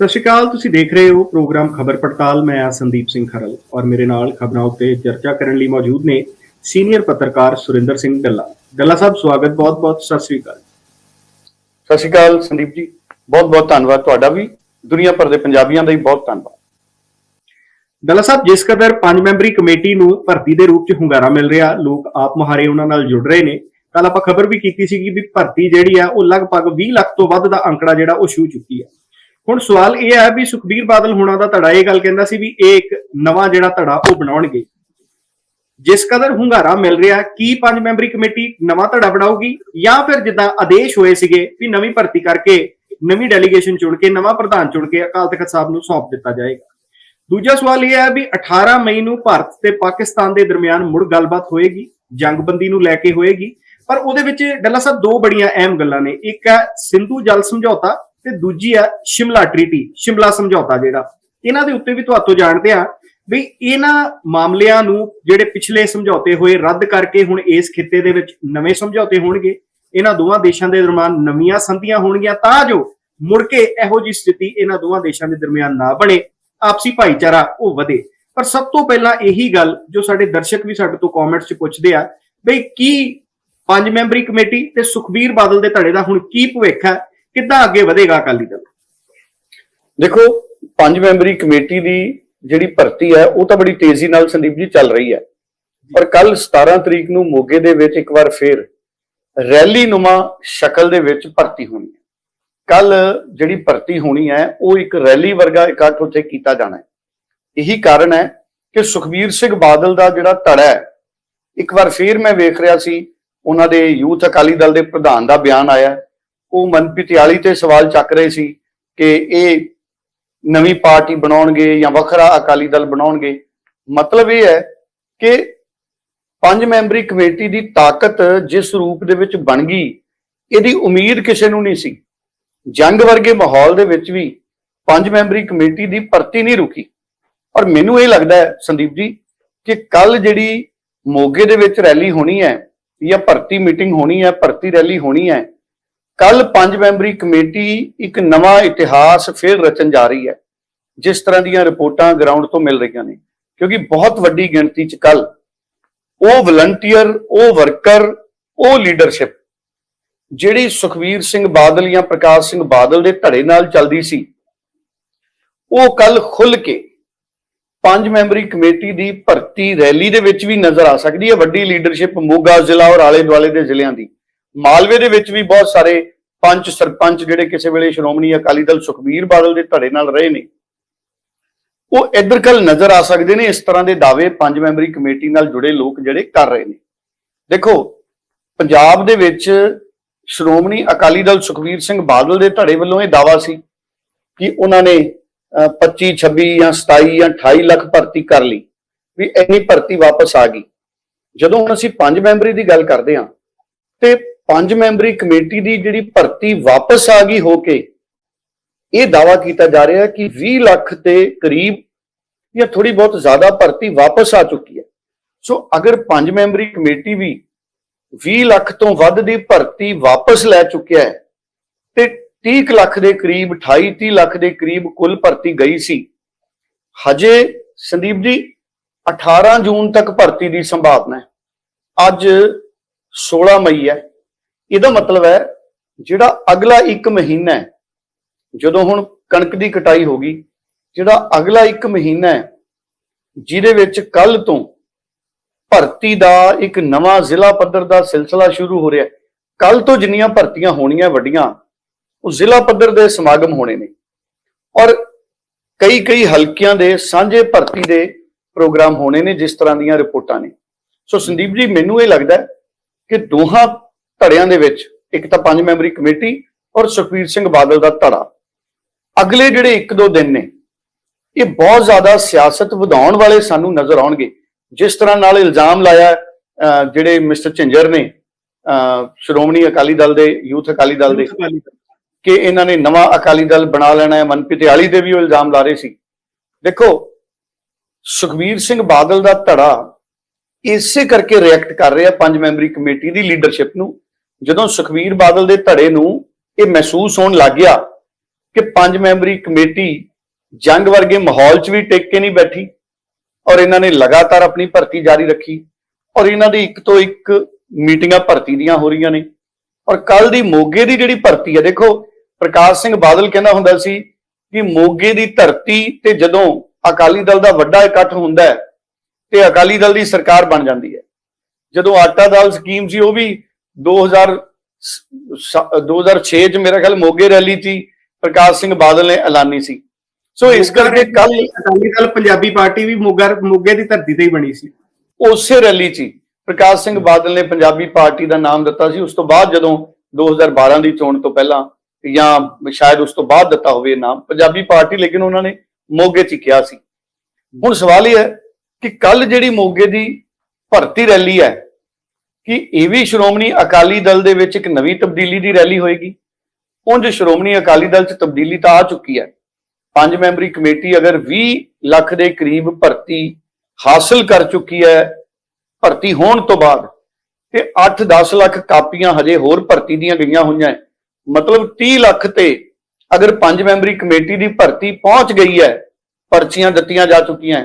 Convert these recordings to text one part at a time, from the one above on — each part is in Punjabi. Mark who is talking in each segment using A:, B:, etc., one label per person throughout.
A: ਸਤਿ ਸ਼੍ਰੀ ਅਕਾਲ ਤੁਸੀਂ ਦੇਖ ਰਹੇ ਹੋ ਪ੍ਰੋਗਰਾਮ ਖਬਰ ਪੜਤਾਲ। ਮੈਂ ਆ ਸੰਦੀਪ ਸਿੰਘ ਖਰਲ ਔਰ ਮੇਰੇ ਨਾਲ ਖਬਰਾਂ ਉੱਤੇ ਚਰਚਾ ਕਰਨ ਲਈ ਮੌਜੂਦ ਨੇ ਸੀਨੀਅਰ ਪੱਤਰਕਾਰ ਸੁਰਿੰਦਰ ਸਿੰਘ ਡੱਲਾ। ਡੱਲਾ ਸਾਹਿਬ ਸਵਾਗਤ ਬਹੁਤ-ਬਹੁਤ ਸਤਿ ਸ਼੍ਰੀ ਅਕਾਲ।
B: ਸਤਿ ਸ਼੍ਰੀ ਅਕਾਲ ਸੰਦੀਪ ਜੀ ਬਹੁਤ ਬਹੁਤ ਧੰਨਵਾਦ ਤੁਹਾਡਾ ਵੀ ਦੁਨੀਆ ਭਰ ਦੇ ਪੰਜਾਬੀਆਂ ਦਾ ਵੀ ਬਹੁਤ ਧੰਨਵਾਦ।
A: ਡੱਲਾ ਸਾਹਿਬ ਜਿਸ ਕਦਰ ਪੰਜ ਮੈਂਬਰੀ ਕਮੇਟੀ ਨੂੰ ਭਰਤੀ ਦੇ ਰੂਪ 'ਚ ਹੁੰਗਾਰਾ ਮਿਲ ਰਿਹਾ ਲੋਕ ਆਪ ਮੁਹਾਰੇ ਉਹਨਾਂ ਨਾਲ ਜੁੜ ਰਹੇ ਨੇ। ਕੱਲ ਆਪਾਂ ਖਬਰ ਵੀ ਕੀਤੀ ਸੀਗੀ ਵੀ ਭਰਤੀ ਜਿਹੜੀ ਆ ਉਹ ਲਗਭਗ 20 ਲੱਖ ਤੋਂ ਵੱਧ ਦਾ ਅੰਕੜਾ ਜਿਹੜਾ ਉਹ ਛੂ ਚੁੱਕੀ ਹੈ ਹੁਣ ਸਵਾਲ ਇਹ ਹੈ ਵੀ ਸੁਖਬੀਰ ਬਾਦਲ ਹੋਣਾ ਦਾ ਧੜਾ, ਇਹ ਗੱਲ ਕਹਿੰਦਾ ਸੀ ਵੀ ਇਹ ਇੱਕ ਨਵਾਂ ਜਿਹੜਾ ਧੜਾ ਉਹ ਬਣਾਉਣਗੇ। ਜਿਸ ਕਦਰ ਹੁੰਗਾਰਾ ਮਿਲ ਰਿਹਾ, ਕੀ ਪੰਜ ਮੈਂਬਰੀ ਕਮੇਟੀ ਨਵਾਂ ਧੜਾ ਬਣਾਊਗੀ ਜਾਂ ਫਿਰ ਜਿੱਦਾਂ ਆਦੇਸ਼ ਹੋਏ ਸੀਗੇ ਵੀ ਨਵੀਂ ਭਰਤੀ ਕਰਕੇ ਨਵੀਂ ਡੈਲੀਗੇਸ਼ਨ ਚੁਣ ਕੇ, ਨਵਾਂ ਪ੍ਰਧਾਨ ਚੁਣ ਕੇ ਅਕਾਲ ਤਖਤ ਸਾਹਿਬ ਨੂੰ ਸੌਂਪ ਦਿੱਤਾ ਜਾਏਗਾ। ਦੂਜਾ ਸਵਾਲ ਇਹ ਹੈ ਵੀ 18 ਮਈ ਨੂੰ ਭਾਰਤ ਤੇ ਪਾਕਿਸਤਾਨ ਦੇ ਦਰਮਿਆਨ ਮੁੜ ਗੱਲਬਾਤ ਹੋਏਗੀ, ਜੰਗਬੰਦੀ ਨੂੰ ਲੈ ਕੇ ਹੋਏਗੀ, ਪਰ ਉਹਦੇ ਵਿੱਚ ਡੱਲਾ ਸਾਹਿਬ ਦੋ ਬੜੀਆਂ ਅਹਿਮ ਗੱਲਾਂ ਨੇ। ਇੱਕ ਹੈ ਸਿੰਧੂ ਜਲ ਸਮਝੌਤਾ ਤੇ ਦੂਜੀ ਆ ਸ਼ਿਮਲਾ ਟ੍ਰੀਟੀ ਸ਼ਿਮਲਾ ਸਮਝੌਤਾ ਜਿਹੜਾ। ਇਹਨਾਂ ਦੇ ਉੱਤੇ ਵੀ ਤੁਹਾਤੋਂ ਜਾਣਦੇ ਆ ਵੀ ਇਹਨਾਂ ਮਾਮਲਿਆਂ ਨੂੰ ਜਿਹੜੇ ਪਿਛਲੇ ਸਮਝੌਤੇ ਹੋਏ, ਰੱਦ ਕਰਕੇ ਹੁਣ ਇਸ ਖਿੱਤੇ ਦੇ ਵਿੱਚ ਨਵੇਂ ਸਮਝੌਤੇ ਹੋਣਗੇ। ਇਹਨਾਂ ਦੋਵਾਂ ਦੇਸ਼ਾਂ ਦੇ ਦਰਮਿਆਨ ਨਵੀਆਂ ਸੰਧੀਆਂ ਹੋਣਗੀਆਂ, ਤਾਂ ਜੋ ਮੁੜ ਕੇ ਇਹੋ ਜੀ ਸਥਿਤੀ ਇਹਨਾਂ ਦੋਵਾਂ ਦੇਸ਼ਾਂ ਦੇ ਦਰਮਿਆਨ ਨਾ ਬਣੇ, ਆਪਸੀ ਭਾਈਚਾਰਾ ਉਹ ਵਧੇ। ਪਰ ਸਭ ਤੋਂ ਪਹਿਲਾਂ ਇਹੀ ਗੱਲ ਜੋ ਸਾਡੇ ਦਰਸ਼ਕ ਵੀ ਸਾਡੇ ਤੋਂ ਕਮੈਂਟਸ 'ਚ ਪੁੱਛਦੇ ਆ, ਬਈ ਕੀ ਪੰਜ ਮੈਂਬਰੀ ਕਮੇਟੀ ਤੇ ਸੁਖਬੀਰ ਬਾਦਲ ਦੇ ਧੜੇ ਦਾ ਹੁਣ ਕੀ ਭਵਿੱਖ ਹੈ? ਕਿੱਦਾਂ ਅੱਗੇ ਵਧੇਗਾ ਅਕਾਲੀ ਦਲ?
B: ਦੇਖੋ, ਪੰਜ ਮੈਂਬਰੀ ਕਮੇਟੀ ਦੀ ਜਿਹੜੀ ਭਰਤੀ ਹੈ, ਉਹ ਤਾਂ ਬੜੀ ਤੇਜ਼ੀ ਨਾਲ ਸੰਦੀਪ ਜੀ ਚੱਲ ਰਹੀ ਹੈ। ਪਰ ਕੱਲ 17 ਤਰੀਕ ਨੂੰ ਮੋਗੇ ਦੇ ਵਿੱਚ ਇੱਕ ਵਾਰ ਫੇਰ ਰੈਲੀ ਨੁਮਾ ਸ਼ਕਲ ਦੇ ਵਿੱਚ ਭਰਤੀ ਹੋਣੀ ਹੈ। ਕੱਲ ਜਿਹੜੀ ਭਰਤੀ ਹੋਣੀ ਹੈ, ਉਹ ਇੱਕ ਰੈਲੀ ਵਰਗਾ ਇਕੱਠ ਉੱਥੇ ਕੀਤਾ ਜਾਣਾ ਹੈ। ਇਹੀ ਕਾਰਨ ਹੈ ਕਿ ਸੁਖਬੀਰ ਸਿੰਘ ਬਾਦਲ ਦਾ ਜਿਹੜਾ ਧੜਾ ਹੈ, ਇੱਕ ਵਾਰ ਫੇਰ ਮੈਂ ਵੇਖ ਰਿਹਾ ਸੀ, ਉਹਨਾਂ ਦੇ ਯੂਥ ਅਕਾਲੀ ਦਲ ਦੇ ਪ੍ਰਧਾਨ ਦਾ ਬਿਆਨ ਆਇਆ ਉਹ ਮਨਪ੍ਰੀਤ ਤੇ ਸਵਾਲ ਚੱਕ ਰਹੇ ਸੀ ਕਿ ਇਹ ਨਵੀਂ ਪਾਰਟੀ ਬਣਾਉਣਗੇ ਜਾਂ ਵੱਖਰਾ ਅਕਾਲੀ ਦਲ ਬਣਾਉਣਗੇ। ਮਤਲਬ ਇਹ ਹੈ ਕਿ ਪੰਜ ਮੈਂਬਰੀ ਕਮੇਟੀ ਦੀ ਤਾਕਤ ਜਿਸ ਰੂਪ ਦੇ ਵਿੱਚ ਬਣ ਗਈ, ਇਹਦੀ ਉਮੀਦ ਕਿਸੇ ਨੂੰ ਨਹੀਂ ਸੀ। ਜੰਗ ਵਰਗੇ ਮਾਹੌਲ ਦੇ ਵਿੱਚ ਵੀ ਪੰਜ ਮੈਂਬਰੀ ਕਮੇਟੀ ਦੀ ਭਰਤੀ ਨਹੀਂ ਰੁਕੀ। ਔਰ ਮੈਨੂੰ ਇਹ ਲੱਗਦਾ ਹੈ, ਸੰਦੀਪ ਜੀ, ਕਿ ਕੱਲ ਜਿਹੜੀ ਮੋਗੇ ਦੇ ਵਿੱਚ ਰੈਲੀ ਹੋਣੀ ਹੈ ਜਾਂ ਭਰਤੀ ਮੀਟਿੰਗ ਹੋਣੀ ਹੈ, ਭਰਤੀ ਰੈਲੀ ਹੋਣੀ ਹੈ ਕੱਲ ਪੰਜ ਮੈਂਬਰੀ ਕਮੇਟੀ ਇੱਕ ਨਵਾਂ ਇਤਿਹਾਸ ਫਿਰ ਰਚਣ ਜਾ ਰਹੀ ਹੈ, ਜਿਸ ਤਰ੍ਹਾਂ ਦੀਆਂ ਰਿਪੋਰਟਾਂ ਗਰਾਊਂਡ ਤੋਂ ਮਿਲ ਰਹੀਆਂ ਨੇ, ਕਿਉਂਕਿ ਬਹੁਤ ਵੱਡੀ ਗਿਣਤੀ 'ਚ ਕੱਲ ਉਹ ਵਲੰਟੀਅਰ ਉਹ ਵਰਕਰ ਉਹ ਲੀਡਰਸ਼ਿਪ ਜਿਹੜੀ ਸੁਖਵੀਰ ਸਿੰਘ ਬਾਦਲ ਜਾਂ ਪ੍ਰਕਾਸ਼ ਸਿੰਘ ਬਾਦਲ ਦੇ ਧੜੇ ਨਾਲ ਚੱਲਦੀ ਸੀ, ਉਹ ਕੱਲ ਖੁੱਲ ਕੇ ਪੰਜ ਮੈਂਬਰੀ ਕਮੇਟੀ ਦੀ ਭਰਤੀ ਰੈਲੀ ਦੇ ਵਿੱਚ ਵੀ ਨਜ਼ਰ ਆ ਸਕਦੀ ਹੈ, ਵੱਡੀ ਲੀਡਰਸ਼ਿਪ ਮੋਗਾ ਜ਼ਿਲ੍ਹਾ ਔਰ ਆਲੇ ਦੁਆਲੇ ਦੇ ਜ਼ਿਲ੍ਹਿਆਂ ਦੀ। ਮਾਲਵੇ ਦੇ ਵਿੱਚ ਵੀ ਬਹੁਤ ਸਾਰੇ ਪੰਚ ਸਰਪੰਚ ਜਿਹੜੇ ਕਿਸੇ ਵੇਲੇ ਸ਼੍ਰੋਮਣੀ ਅਕਾਲੀ ਦਲ ਸੁਖਬੀਰ ਬਾਦਲ ਦੇ ਧੜੇ ਨਾਲ ਰਹੇ ਨੇ। ਉਹ ਇੱਧਰ ਕੱਲ ਨਜ਼ਰ ਆ ਸਕਦੇ ਨੇ ਇਸ ਤਰ੍ਹਾਂ ਦੇ ਦਾਅਵੇ ਪੰਜ ਮੈਂਬਰੀ ਕਮੇਟੀ ਨਾਲ ਜੁੜੇ ਲੋਕ ਜਿਹੜੇ ਕਰ ਰਹੇ ਨੇ। ਦੇਖੋ ਪੰਜਾਬ ਦੇ ਵਿੱਚ ਸ਼੍ਰੋਮਣੀ ਅਕਾਲੀ ਦਲ ਸੁਖਬੀਰ ਸਿੰਘ ਬਾਦਲ ਦੇ ਧੜੇ ਵੱਲੋਂ ਇਹ ਦਾਵਾ ਸੀ ਕਿ ਉਹਨਾਂ ਨੇ ਅਹ, 25 26 ਜਾਂ 27 ਜਾਂ 28 ਲੱਖ ਭਰਤੀ ਕਰ ਲਈ ਵੀ ਇੰਨੀ ਭਰਤੀ ਵਾਪਸ ਆ ਗਈ। ਜਦੋਂ ਹੁਣ ਅਸੀਂ ਪੰਜ ਮੈਂਬਰੀ ਦੀ ਗੱਲ ਕਰਦੇ ਹਾਂ ਤੇ ਪੰਜ ਮੈਂਬਰੀ ਕਮੇਟੀ ਦੀ ਜਿਹੜੀ ਭਰਤੀ ਵਾਪਸ ਆ ਗਈ ਹੋ ਕੇ ਇਹ ਦਾਵਾ ਕੀਤਾ ਜਾ ਰਿਹਾ ਕਿ 20 ਲੱਖ ਦੇ ਕਰੀਬ ਜਾਂ ਥੋੜੀ ਬਹੁਤ ਜ਼ਿਆਦਾ ਭਰਤੀ ਵਾਪਸ ਆ ਚੁੱਕੀ ਹੈ। ਸੋ ਅਗਰ ਪੰਜ ਮੈਂਬਰੀ ਕਮੇਟੀ ਵੀ 20 ਲੱਖ ਤੋਂ ਵੱਧ ਦੀ ਭਰਤੀ ਵਾਪਸ ਲੈ ਚੁੱਕਿਆ ਹੈ, ਤੇ 30 ਕੁ ਲੱਖ ਦੇ ਕਰੀਬ 28 30 ਲੱਖ ਦੇ ਕਰੀਬ ਕੁੱਲ ਭਰਤੀ ਗਈ ਸੀ, ਹਜੇ ਸੰਦੀਪ ਜੀ 18 ਜੂਨ ਤੱਕ ਭਰਤੀ ਦੀ ਸੰਭਾਵਨਾ ਹੈ। ਅੱਜ 16 ਮਈ ਹੈ। ਇਹਦਾ ਮਤਲਬ ਹੈ ਜਿਹੜਾ ਅਗਲਾ 1 ਮਹੀਨਾ ਹੈ, ਜਦੋਂ ਹੁਣ ਕਣਕ ਦੀ ਕਟਾਈ ਹੋ ਗਈ, ਜਿਹੜਾ ਅਗਲਾ 1 ਮਹੀਨਾ ਹੈ, ਜਿਹਦੇ ਵਿੱਚ ਕੱਲ ਤੋਂ ਭਰਤੀ ਦਾ ਇੱਕ ਨਵਾਂ ਜ਼ਿਲ੍ਹਾ ਪੱਧਰ ਦਾ ਸਿਲਸਿਲਾ ਸ਼ੁਰੂ ਹੋ ਰਿਹਾ ਹੈ। ਕੱਲ ਤੋਂ ਜਿੰਨੀਆਂ ਭਰਤੀਆਂ ਹੋਣੀਆਂ ਵੱਡੀਆਂ, ਉਹ ਜ਼ਿਲ੍ਹਾ ਪੱਧਰ ਦੇ ਸਮਾਗਮ ਹੋਣੇ ਨੇ। ਔਰ ਕਈ ਕਈ ਹਲਕਿਆਂ ਦੇ ਸਾਂਝੇ ਭਰਤੀ ਦੇ ਪ੍ਰੋਗਰਾਮ ਹੋਣੇ ਨੇ ਜਿਸ ਤਰ੍ਹਾਂ ਦੀਆਂ ਰਿਪੋਰਟਾਂ ਨੇ। ਸੋ ਸੰਦੀਪ ਜੀ, ਮੈਨੂੰ ਇਹ ਲੱਗਦਾ ਕਿ ਦੋਹਾਂ ਧੜਿਆਂ ਦੇ ਵਿੱਚ ਇੱਕ ਤਾਂ ਪੰਜ ਮੈਂਬਰੀ ਕਮੇਟੀ ਔਰ ਸੁਖਵੀਰ ਸਿੰਘ ਬਾਦਲ ਦਾ ਧੜਾ। ਅਗਲੇ ਜਿਹੜੇ ਇੱਕ ਦੋ ਦਿਨ ਨੇ ਇਹ ਬਹੁਤ ਜ਼ਿਆਦਾ ਸਿਆਸਤ ਵਧਾਉਣ ਵਾਲੇ ਸਾਨੂੰ ਨਜ਼ਰ ਆਉਣਗੇ। ਜਿਸ ਤਰ੍ਹਾਂ ਨਾਲ ਇਲਜ਼ਾਮ ਲਾਇਆ ਅਹ, ਜਿਹੜੇ ਮਿਸਟਰ ਝਿੰਜਰ ਨੇ ਅਹ, ਸ਼੍ਰੋਮਣੀ ਅਕਾਲੀ ਦਲ ਦੇ ਯੂਥ ਅਕਾਲੀ ਦਲ ਦੇ ਕਿ ਇਹਨਾਂ ਨੇ ਨਵਾਂ ਅਕਾਲੀ ਦਲ ਬਣਾ ਲੈਣਾ ਹੈ। ਮਨਪ੍ਰੀਤ ਆਲੀ ਦੇ ਵੀ ਉਹ ਇਲਜ਼ਾਮ ਲਾ ਰਹੇ ਸੀ। ਦੇਖੋ ਸੁਖਬੀਰ ਸਿੰਘ ਬਾਦਲ ਦਾ ਧੜਾ ਇਸੇ ਕਰਕੇ ਰਿਐਕਟ ਕਰ ਰਿਹਾ ਪੰਜ ਮੈਂਬਰੀ ਕਮੇਟੀ ਦੀ ਲੀਡਰਸ਼ਿਪ ਨੂੰ ਜਦੋਂ ਸੁਖਬੀਰ ਬਾਦਲ ਦੇ ਧੜੇ ਨੂੰ ਇਹ ਮਹਿਸੂਸ ਹੋਣ ਲੱਗ ਗਿਆ ਕਿ ਪੰਜ ਮੈਂਬਰੀ ਕਮੇਟੀ ਜੰਗ ਵਰਗੇ ਮਾਹੌਲ 'ਚ ਵੀ ਟਿਕ ਕੇ ਨਹੀਂ ਬੈਠੀ ਔਰ ਇਹਨਾਂ ਨੇ ਲਗਾਤਾਰ ਆਪਣੀ ਭਰਤੀ ਜਾਰੀ ਰੱਖੀ ਔਰ ਇਹਨਾਂ ਦੀ ਇੱਕ ਤੋਂ ਇੱਕ ਮੀਟਿੰਗਾਂ ਭਰਤੀ ਦੀਆਂ ਹੋ ਰਹੀਆਂ ਨੇ ਔਰ ਕੱਲ ਦੀ ਮੋਗੇ ਦੀ ਜਿਹੜੀ ਭਰਤੀ ਹੈ, ਦੇਖੋ, ਪ੍ਰਕਾਸ਼ ਸਿੰਘ ਬਾਦਲ ਕਹਿੰਦਾ ਹੁੰਦਾ ਸੀ ਕਿ ਮੋਗੇ ਦੀ ਧਰਤੀ ਤੇ ਜਦੋਂ ਅਕਾਲੀ ਦਲ ਦਾ ਵੱਡਾ ਇਕੱਠ ਹੁੰਦਾ ਹੈ ਤੇ ਅਕਾਲੀ ਦਲ ਦੀ ਸਰਕਾਰ ਬਣ ਜਾਂਦੀ ਹੈ। ਜਦੋਂ ਆਟਾ ਦਾਲ ਸਕੀਮ ਸੀ, ਉਹ ਵੀ 2000 ਸ- 2006 ਚ ਮੇਰਾ ਖਿਆਲ ਮੋਗੇ ਰੈਲੀ ਹੀ ਪ੍ਰਕਾਸ਼ ਸਿੰਘ ਬਾਦਲ ਨੇ ਐਲਾਨੀ ਸੀ। ਸੋ ਇਸ ਕਰਕੇ ਕੱਲ
A: ਅਕਾਲੀ ਦਲ ਪੰਜਾਬੀ ਪਾਰਟੀ ਵੀ ਮੋਗਾ ਮੋਗੇ ਦੀ ਧਰਤੀ ਤੇ ਹੀ ਬਣੀ ਸੀ।
B: ਉਸੇ ਰੈਲੀ 'ਚ ਹੀ ਪ੍ਰਕਾਸ਼ ਸਿੰਘ ਬਾਦਲ ਨੇ ਪੰਜਾਬੀ ਪਾਰਟੀ ਦਾ ਨਾਮ ਦਿੱਤਾ ਸੀ। ਉਸ ਤੋਂ ਬਾਅਦ ਜਦੋਂ 2012 ਦੀ ਚੋਣ ਤੋਂ ਪਹਿਲਾਂ ਜਾਂ ਸ਼ਾਇਦ ਉਸ ਤੋਂ ਬਾਅਦ ਦਿੱਤਾ ਹੋਵੇ ਨਾਮ ਪੰਜਾਬੀ ਪਾਰਟੀ ਲੇਕਿਨ ਉਹਨਾਂ ਨੇ ਮੋਗੇ 'ਚ ਕਿਹਾ ਸੀ। ਹੁਣ ਸਵਾਲ ਇਹ ਹੈ ਕਿ ਕੱਲ ਜਿਹੜੀ ਮੋਗੇ ਦੀ ਭਰਤੀ ਰੈਲੀ ਹੈ ਕਿ ਇਹ ਵੀ ਸ਼੍ਰੋਮਣੀ ਅਕਾਲੀ ਦਲ ਦੇ ਵਿੱਚ ਇੱਕ ਨਵੀਂ ਤਬਦੀਲੀ ਦੀ ਰੈਲੀ ਹੋਏਗੀ। ਉਂਝ ਸ਼੍ਰੋਮਣੀ ਅਕਾਲੀ ਦਲ 'ਚ ਤਬਦੀਲੀ ਤਾਂ ਆ ਚੁੱਕੀ ਹੈ। ਪੰਜ ਮੈਂਬਰੀ ਕਮੇਟੀ ਅਗਰ 20 ਲੱਖ ਦੇ ਕਰੀਬ ਭਰਤੀ ਹਾਸਲ ਕਰ ਚੁੱਕੀ ਹੈ, ਭਰਤੀ ਹੋਣ ਤੋਂ ਬਾਅਦ ਤੇ 8-10 ਲੱਖ ਕਾਪੀਆਂ ਹਜੇ ਹੋਰ ਭਰਤੀ ਦੀਆਂ ਗਈਆਂ ਹੋਈਆਂ ਹੈ। ਮਤਲਬ 30 ਲੱਖ ਤੇ ਅਗਰ ਪੰਜ ਮੈਂਬਰੀ ਕਮੇਟੀ ਦੀ ਭਰਤੀ ਪਹੁੰਚ ਗਈ ਹੈ, ਪਰਚੀਆਂ ਦਿੱਤੀਆਂ ਜਾ ਚੁੱਕੀਆਂ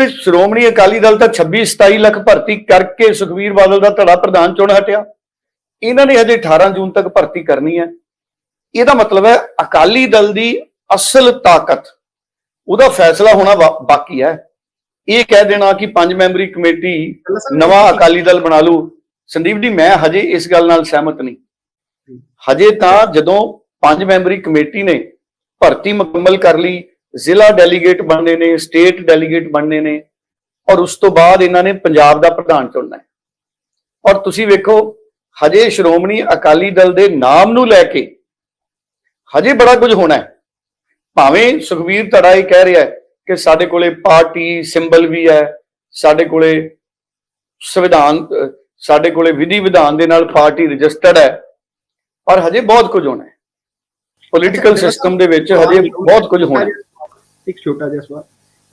B: ਤੇ ਸ਼੍ਰੋਮਣੀ ਅਕਾਲੀ ਦਲ ਤਾਂ 26-27 ਲੱਖ ਭਰਤੀ ਕਰਕੇ ਸੁਖਵੀਰ ਬਾਦਲ ਦਾ ਧੜਾ ਪ੍ਰਧਾਨ ਚੁਣ ਹਟਿਆ। ਇਹਨਾਂ ਨੇ ਹਜੇ 18 ਜੂਨ ਤੱਕ ਭਰਤੀ ਕਰਨੀ ਹੈ। ਇਹਦਾ ਮਤਲਬ ਹੈ ਅਕਾਲੀ ਦਲ ਦੀ ਅਸਲ ਤਾਕਤ, ਉਹਦਾ ਫੈਸਲਾ ਹੋਣਾ ਬਾਕੀ ਹੈ। ਇਹ ਕਹਿ ਦੇਣਾ ਕਿ ਪੰਜ ਮੈਂਬਰੀ ਕਮੇਟੀ ਨਵਾਂ ਅਕਾਲੀ ਦਲ ਬਣਾ ਲੂ ਸੰਦੀਪ ਜੀ, ਮੈਂ ਹਜੇ ਇਸ ਗੱਲ ਨਾਲ ਸਹਿਮਤ ਨਹੀਂ। ਹਜੇ ਤਾਂ ਜਦੋਂ ਪੰਜ ਮੈਂਬਰੀ ਕਮੇਟੀ ਨੇ ਭਰਤੀ ਮੁਕੰਮਲ ਕਰ ਲਈ ਜ਼ਿਲ੍ਹਾ ਡੈਲੀਗੇਟ ਬਣਨੇ ਨੇ ਸਟੇਟ ਡੈਲੀਗੇਟ ਬਣਨੇ ਨੇ ਔਰ ਉਸ ਤੋਂ ਬਾਅਦ ਇਹਨਾਂ ਨੇ ਪੰਜਾਬ ਦਾ ਪ੍ਰਧਾਨ ਚੁਣਨਾ ਹੈ। ਔਰ ਤੁਸੀਂ ਵੇਖੋ ਹਜੇ ਸ਼੍ਰੋਮਣੀ ਅਕਾਲੀ ਦਲ ਦੇ ਨਾਮ ਨੂੰ ਲੈ ਕੇ ਹਜੇ ਬੜਾ ਕੁਝ ਹੋਣਾ ਹੈ। ਭਾਵੇਂ ਸੁਖਵੀਰ ਧੜਾ ਇਹ ਕਹਿ ਰਿਹਾ ਹੈ ਕਿ ਸਾਡੇ ਕੋਲੇ ਪਾਰਟੀ ਸਿੰਬਲ ਵੀ ਹੈ ਸਾਡੇ ਕੋਲੇ ਸੰਵਿਧਾਨ ਸਾਡੇ ਕੋਲੇ ਵਿਧੀ ਵਿਧਾਨ ਦੇ ਨਾਲ ਪਾਰਟੀ ਰਜਿਸਟਰਡ ਹੈ ਪਰ ਹਜੇ ਬਹੁਤ ਕੁਝ ਹੋਣਾ ਹੈ। ਪੋਲੀਟੀਕਲ ਸਿਸਟਮ ਦੇ ਵਿੱਚ ਹਜੇ ਬਹੁਤ ਕੁਝ ਹੋਣਾ ਹੈ।
A: ਇੱਕ ਛੋਟਾ ਜਿਹਾ ਸਵਾਲ।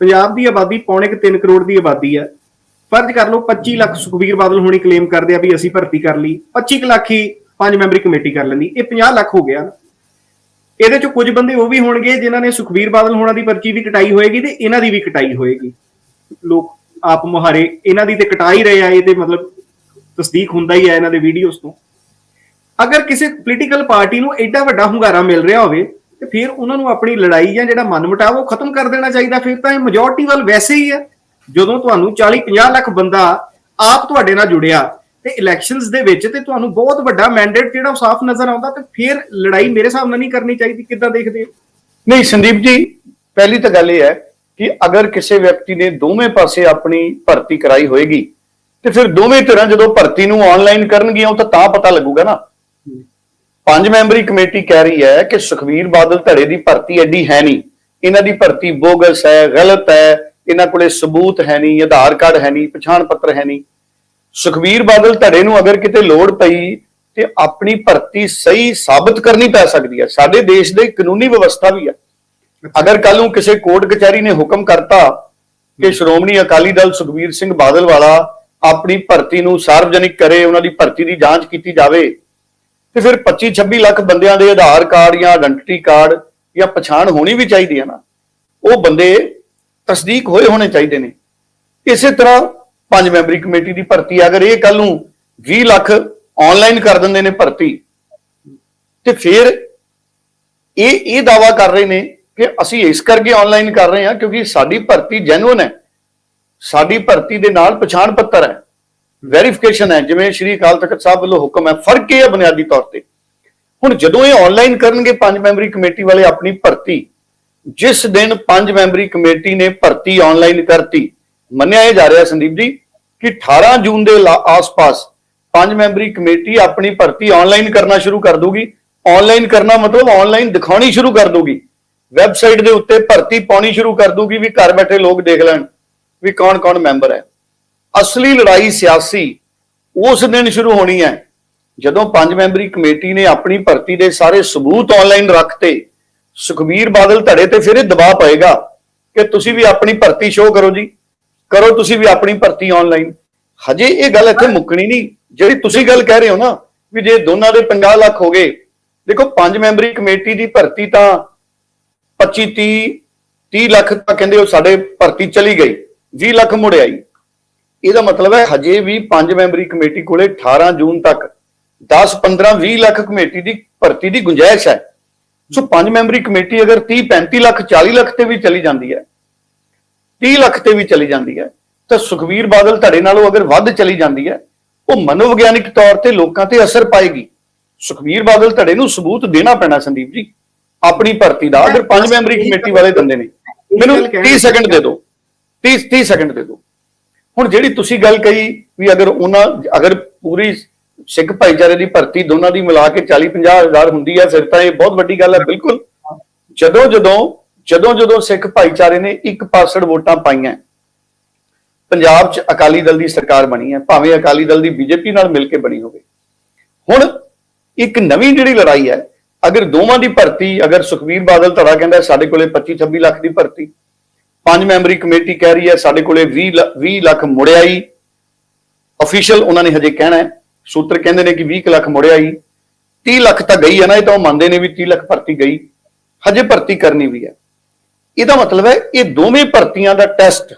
A: ਪੰਜਾਬ ਦੀ ਆਬਾਦੀ ਪੌਣੇ ਕੁ 3 ਕਰੋੜ ਦੀ ਆਬਾਦੀ ਹੈ ਫਰਜ਼ ਕਰ ਲਓ 25 ਲੱਖ ਸੁਖਬੀਰ ਬਾਦਲ ਹੁਣੀ ਕਲੇਮ ਕਰਦੇ ਆ ਵੀ ਅਸੀਂ ਭਰਤੀ ਕਰ ਲਈ 25 ਲੱਖ ਹੀ ਪੰਜ ਮੈਂਬਰੀ ਕਮੇਟੀ ਕਰ ਲੈਂਦੀ। ਇਹ 50 ਲੱਖ ਹੋ ਗਿਆ। ਇਹਦੇ ਚ ਕੁਝ ਬੰਦੇ ਉਹ ਵੀ ਹੋਣਗੇ ਜਿਨ੍ਹਾਂ ਨੇ ਸੁਖਬੀਰ ਬਾਦਲ ਹੋਣਾ ਦੀ ਪਰਚੀ ਵੀ ਕਟਾਈ ਹੋਏਗੀ ਤੇ ਇਹਨਾਂ ਦੀ ਵੀ ਕਟਾਈ ਹੋਏਗੀ। ਲੋਕ ਆਪ ਮੁਹਾਰੇ ਇਹਨਾਂ ਦੀ ਤੇ ਕਟਾ ਹੀ ਰਹੇ ਆ ਇਹਦੇ ਮਤਲਬ ਤਸਦੀਕ ਹੁੰਦਾ ਹੀ ਹੈ ਇਹਨਾਂ ਦੇ ਵੀਡੀਓਜ਼ ਤੋਂ। ਅਗਰ ਕਿਸੇ ਪੋਲੀਟੀਕਲ ਪਾਰਟੀ ਨੂੰ ਐਡਾ ਵੱਡਾ ਹੁੰਗਾਰਾ ਮਿਲ ਰਿਹਾ ਹੋਵੇ ਤੇ ਫਿਰ ਉਹਨਾਂ ਨੂੰ ਆਪਣੀ ਲੜਾਈ ਜਾਂ ਜਿਹੜਾ ਮਨਮੁਟਾਵ ਉਹ ਖਤਮ ਕਰ ਦੇਣਾ ਚਾਹੀਦਾ। ਫਿਰ ਤਾਂ ਇਹ ਮੈਜੋਰਟੀ ਵੱਲ ਵੈਸੇ ਹੀ ਹੈ। ਜਦੋਂ ਤੁਹਾਨੂੰ 40 50 ਲੱਖ ਬੰਦਾ ਆਪ ਤੁਹਾਡੇ ਨਾਲ ਜੁੜਿਆ ਤੇ ਇਲੈਕਸ਼ਨਸ ਦੇ ਵਿੱਚ ਤੇ ਤੁਹਾਨੂੰ ਬਹੁਤ ਵੱਡਾ ਮੈਂਡੇਟ ਜਿਹੜਾ ਉਹ ਸਾਫ਼ ਨਜ਼ਰ ਆਉਂਦਾ ਤੇ ਫਿਰ ਲੜਾਈ ਮੇਰੇ ਹਿਸਾਬ ਨਾਲ ਨਹੀਂ ਕਰਨੀ ਚਾਹੀਦੀ। ਕਿੱਦਾਂ ਦੇਖਦੇ ਹੋ?
B: ਨਹੀਂ, ਸੰਦੀਪ ਜੀ, ਪਹਿਲੀ ਤਾਂ ਗੱਲ ਇਹ ਹੈ ਕਿ ਅਗਰ ਕਿਸੇ ਵਿਅਕਤੀ ਨੇ ਦੋਵੇਂ ਪਾਸੇ ਆਪਣੀ ਭਰਤੀ ਕਰਾਈ ਹੋਏਗੀ ਤੇ ਫਿਰ ਦੋਵੇਂ ਤਰ੍ਹਾਂ ਜਦੋਂ ਭਰਤੀ ਨੂੰ ਆਨਲਾਈਨ ਕਰਨਗੀਆਂ, ਉਹ ਤਾਂ ਤਾਂ ਪਤਾ ਲੱਗੂਗਾ ਨਾ। ਪੰਜ ਮੈਂਬਰੀ ਕਮੇਟੀ ਕਹਿ ਰਹੀ ਹੈ ਕਿ ਸੁਖਵੀਰ ਬਾਦਲ ਧੜੇ ਦੀ ਭਰਤੀ ਐਡੀ ਹੈ ਨਹੀਂ। ਇਹਨਾਂ ਦੀ ਭਰਤੀ ਬੋਗਸ ਹੈ, ਗਲਤ ਹੈ, ਇਹਨਾਂ ਕੋਲੇ ਸਬੂਤ ਹੈ ਨਹੀਂ, ਆਧਾਰ ਕਾਰਡ ਹੈ ਨਹੀਂ, ਪਛਾਣ ਪੱਤਰ ਹੈ ਨਹੀਂ। ਸੁਖਵੀਰ ਬਾਦਲ ਧੜੇ ਨੂੰ ਅਗਰ ਕਿਤੇ ਲੋੜ ਪਈ ਤੇ ਆਪਣੀ ਭਰਤੀ ਸਹੀ ਸਾਬਤ ਕਰਨੀ ਪੈ ਸਕਦੀ ਹੈ। ਸਾਡੇ ਦੇਸ਼ ਦੇ ਕਾਨੂੰਨੀ ਵਿਵਸਥਾ ਵੀ ਹੈ। ਅਗਰ ਕੱਲ ਨੂੰ ਕਿਸੇ ਕੋਰਟ ਕਚਹਿਰੀ ਨੇ ਹੁਕਮ ਕਰਤਾ ਕਿ ਸ਼੍ਰੋਮਣੀ ਅਕਾਲੀ ਦਲ ਸੁਖਬੀਰ ਸਿੰਘ ਬਾਦਲ ਵਾਲਾ ਆਪਣੀ ਭਰਤੀ ਨੂੰ ਸਾਰਵਜਨਿਕ ਕਰੇ, ਉਹਨਾਂ ਦੀ ਭਰਤੀ ਦੀ ਜਾਂਚ ਕੀਤੀ ਜਾਵੇ ਤੇ ਫਿਰ 25 26 ਲੱਖ ਬੰਦਿਆਂ ਦੇ ਆਧਾਰ ਕਾਰਡ ਜਾਂ ਆਇਡੈਂਟੀਟੀ ਕਾਰਡ ਜਾਂ ਪਛਾਣ ਹੋਣੀ ਵੀ ਚਾਹੀਦੀ ਹੈ ਨਾ, ਉਹ ਬੰਦੇ ਤਸਦੀਕ ਹੋਏ ਹੋਣੇ ਚਾਹੀਦੇ ਨੇ। ਇਸੇ ਤਰ੍ਹਾਂ ਪੰਜ ਮੈਂਬਰੀ ਕਮੇਟੀ ਦੀ ਭਰਤੀ ਅਗਰ ਇਹ ਕੱਲ ਨੂੰ 20 ਲੱਖ ਆਨਲਾਈਨ ਕਰ ਦਿੰਦੇ ਨੇ ਭਰਤੀ, ਤੇ ਫਿਰ ਇਹ ਇਹ ਦਾਵਾ ਕਰ ਰਹੇ ਨੇ ਕਿ ਅਸੀਂ ਇਸ ਕਰਕੇ ਆਨਲਾਈਨ ਕਰ ਰਹੇ ਹਾਂ ਕਿਉਂਕਿ ਸਾਡੀ ਭਰਤੀ ਜੈਨੂਇਨ ਹੈ। ਸਾਡੀ ਭਰਤੀ ਦੇ ਨਾਲ ਪਛਾਣ ਪੱਤਰ ਹੈ। ਵੈਰੀਫਿਕੇਸ਼ਨ ਹੈ, ਜਿਵੇਂ ਸ਼੍ਰੀ ਅਕਾਲ ਤਖਤ ਸਾਹਿਬ ਵੱਲੋਂ ਹੁਕਮ ਹੈ, ਫ਼ਰਕ ਇਹ ਹੈ ਬੁਨਿਆਦੀ ਤੌਰ ਤੇ। ਹੁਣ ਜਦੋਂ ਇਹ ਆਨਲਾਈਨ ਕਰਨਗੇ, ਪੰਜ ਮੈਂਬਰੀ ਕਮੇਟੀ ਵਾਲੇ ਆਪਣੀ ਭਰਤੀ, ਜਿਸ ਦਿਨ ਪੰਜ ਮੈਂਬਰੀ ਕਮੇਟੀ ਨੇ ਭਰਤੀ ਆਨਲਾਈਨ ਕਰਤੀ, ਮੰਨਿਆ ਇਹ ਜਾ ਰਿਹਾ ਸੰਦੀਪ ਜੀ, ਕਿ 18 ਜੂਨ ਦੇ ਲਾ- ਆਸ-ਪਾਸ ਪੰਜ ਮੈਂਬਰੀ ਕਮੇਟੀ ਆਪਣੀ ਭਰਤੀ ਆਨਲਾਈਨ ਕਰਨਾ ਸ਼ੁਰੂ ਕਰ ਦੂਗੀ ਆਨਲਾਈਨ ਕਰਨਾ ਮਤਲਬ ਆਨਲਾਈਨ ਦਿਖਾਉਣੀ ਸ਼ੁਰੂ ਕਰ ਦੂਗੀ ਵੈਬਸਾਈਟ ਦੇ ਉੱਤੇ ਭਰਤੀ ਪਾਉਣੀ ਸ਼ੁਰੂ ਕਰ ਦੂਗੀ ਵੀ ਘਰ ਬੈਠੇ ਲੋਕ ਦੇਖ ਲੈਣ ਵੀ ਕੌਣ-ਕੌਣ ਮੈਂਬਰ ਹੈ। ਅਸਲੀ ਲੜਾਈ ਸਿਆਸੀ ਉਸ ਦਿਨ ਸ਼ੁਰੂ ਹੋਣੀ ਹੈ। ਜਦੋਂ ਪੰਜ ਮੈਂਬਰੀ ਕਮੇਟੀ ਨੇ ਆਪਣੀ ਭਰਤੀ ਦੇ ਸਾਰੇ ਸਬੂਤ ਆਨਲਾਈਨ ਰੱਖਤੇ ਸੁਖਬੀਰ ਬਾਦਲ ਧੜੇ ਤੇ ਫਿਰ ਇਹ ਦਬਾਅ ਪਏਗਾ ਕਿ ਤੁਸੀਂ ਵੀ ਆਪਣੀ ਭਰਤੀ ਸ਼ੋਅ ਕਰੋ ਜੀ। ਕਰੋ ਤੁਸੀਂ ਵੀ ਆਪਣੀ ਭਰਤੀ ਆਨਲਾਈਨ ਹਜੇ ਇਹ ਗੱਲ ਇੱਥੇ ਮੁੱਕਣੀ ਨਹੀਂ। ਜਿਹੜੀ ਤੁਸੀਂ ਗੱਲ ਕਹਿ ਰਹੇ ਹੋ ਨਾ, ਵੀ ਜੇ ਦੋਨਾਂ ਦੇ 50 ਲੱਖ ਹੋ ਗਏ, ਦੇਖੋ ਪੰਜ ਮੈਂਬਰੀ ਕਮੇਟੀ ਦੀ ਭਰਤੀ ਤਾਂ 25 30 30 ਲੱਖ ਤਾਂ ਕਹਿੰਦੇ ਉਹ ਸਾਡੇ ਭਰਤੀ ਚਲੀ ਗਈ 20 ਲੱਖ ਮੁੜ ਆਈ। ਇਹਦਾ ਮਤਲਬ ਹੈ ਹਜੇ ਵੀ ਪੰਜ ਮੈਂਬਰੀ ਕਮੇਟੀ ਕੋਲੇ 18 ਜੂਨ ਤੱਕ 10 15 20 ਲੱਖ ਕਮੇਟੀ ਦੀ ਭਰਤੀ ਦੀ ਗੁੰਜਾਇਸ਼ ਹੈ। ਸੋ ਪੰਜ ਮੈਂਬਰੀ ਕਮੇਟੀ ਅਗਰ 30 35 ਲੱਖ 40 ਲੱਖ ਤੇ ਵੀ ਚਲੀ ਜਾਂਦੀ ਹੈ 30 ਲੱਖ ਤੇ ਵੀ ਚਲੀ ਜਾਂਦੀ ਹੈ, ਤਾਂ ਸੁਖਵੀਰ ਬਾਦਲ ਧੜੇ ਨਾਲੋਂ ਅਗਰ ਵੱਧ ਚਲੀ ਜਾਂਦੀ ਹੈ, ਉਹ ਮਨੋਵਿਗਿਆਨਿਕ ਤੌਰ ਤੇ ਲੋਕਾਂ ਤੇ ਅਸਰ ਪਾਏਗੀ। ਸੁਖਵੀਰ ਬਾਦਲ ਧੜੇ ਨੂੰ ਸਬੂਤ ਦੇਣਾ ਪੈਣਾ ਸੰਦੀਪ ਜੀ। ਆਪਣੀ ਭਰਤੀ ਦਾ ਅਗਰ ਪੰਜ ਮੈਂਬਰੀ ਕਮੇਟੀ ਵਾਲੇ ਦਿੰਦੇ ਨੇ। ਮੈਨੂੰ 30 ਸੈਕਿੰਡ ਦੇ ਦਿਓ। 30 30 ਸੈਕਿੰਡ ਦੇ ਦਿਓ। ਹੁਣ ਜਿਹੜੀ ਤੁਸੀਂ ਗੱਲ ਕਹੀ ਵੀ ਅਗਰ ਉਹਨਾਂ, ਅਗਰ ਪੂਰੀ ਸਿੱਖ ਭਾਈਚਾਰੇ ਦੀ ਭਰਤੀ ਦੋਨਾਂ ਦੀ ਮਿਲਾ ਕੇ 40 50 ਹਜ਼ਾਰ ਹੁੰਦੀ ਹੈ, ਫਿਰ ਤਾਂ ਇਹ ਬਹੁਤ ਵੱਡੀ ਗੱਲ ਹੈ, ਬਿਲਕੁਲ। ਜਦੋਂ ਜਦੋਂ ਜਦੋਂ ਜਦੋਂ ਸਿੱਖ ਭਾਈਚਾਰੇ ਨੇ 1% ਵੋਟਾਂ ਪਾਈਆਂ, ਪੰਜਾਬ 'ਚ ਅਕਾਲੀ ਦਲ ਦੀ ਸਰਕਾਰ ਬਣੀ ਹੈ, ਭਾਵੇਂ ਅਕਾਲੀ ਦਲ ਦੀ ਬੀਜੇਪੀ ਨਾਲ ਮਿਲ ਕੇ ਬਣੀ ਹੋਵੇ। ਹੁਣ ਇੱਕ ਨਵੀਂ ਜਿਹੜੀ ਲੜਾਈ ਹੈ, ਅਗਰ ਦੋਵਾਂ ਦੀ ਭਰਤੀ, ਅਗਰ ਸੁਖਵੀਰ ਬਾਦਲ ਧੜਾ ਕਹਿੰਦਾ ਸਾਡੇ ਕੋਲੇ 25 26 ਲੱਖ ਦੀ ਭਰਤੀ ਪੰਜ ਮੈਂਬਰੀ ਕਮੇਟੀ ਕਹਿ ਰਹੀ ਹੈ, ਸਾਡੇ ਕੋਲੇ 20 ਲ- 20 ਲੱਖ ਮੁੜਿਆ ਹੀ ਅਫੀਸ਼ੀਅਲ ਉਹਨਾਂ ਨੇ ਹਜੇ ਕਹਿਣਾ ਹੈ, ਸੂਤਰ ਕਹਿੰਦੇ ਨੇ ਕਿ 20 ਲੱਖ ਮੁੜਿਆ ਹੀ 30 ਲੱਖ ਤਾਂ ਗਈ ਹੈ ਨਾ, ਇਹ ਤਾਂ ਉਹ ਮੰਨਦੇ ਨੇ ਵੀ 30 ਲੱਖ ਭਰਤੀ ਗਈ। ਹਜੇ ਭਰਤੀ ਕਰਨੀ ਵੀ ਹੈ। ਇਹਦਾ ਮਤਲਬ ਹੈ, ਇਹ ਦੋਵੇਂ ਭਰਤੀਆਂ ਦਾ ਟੈਸਟ,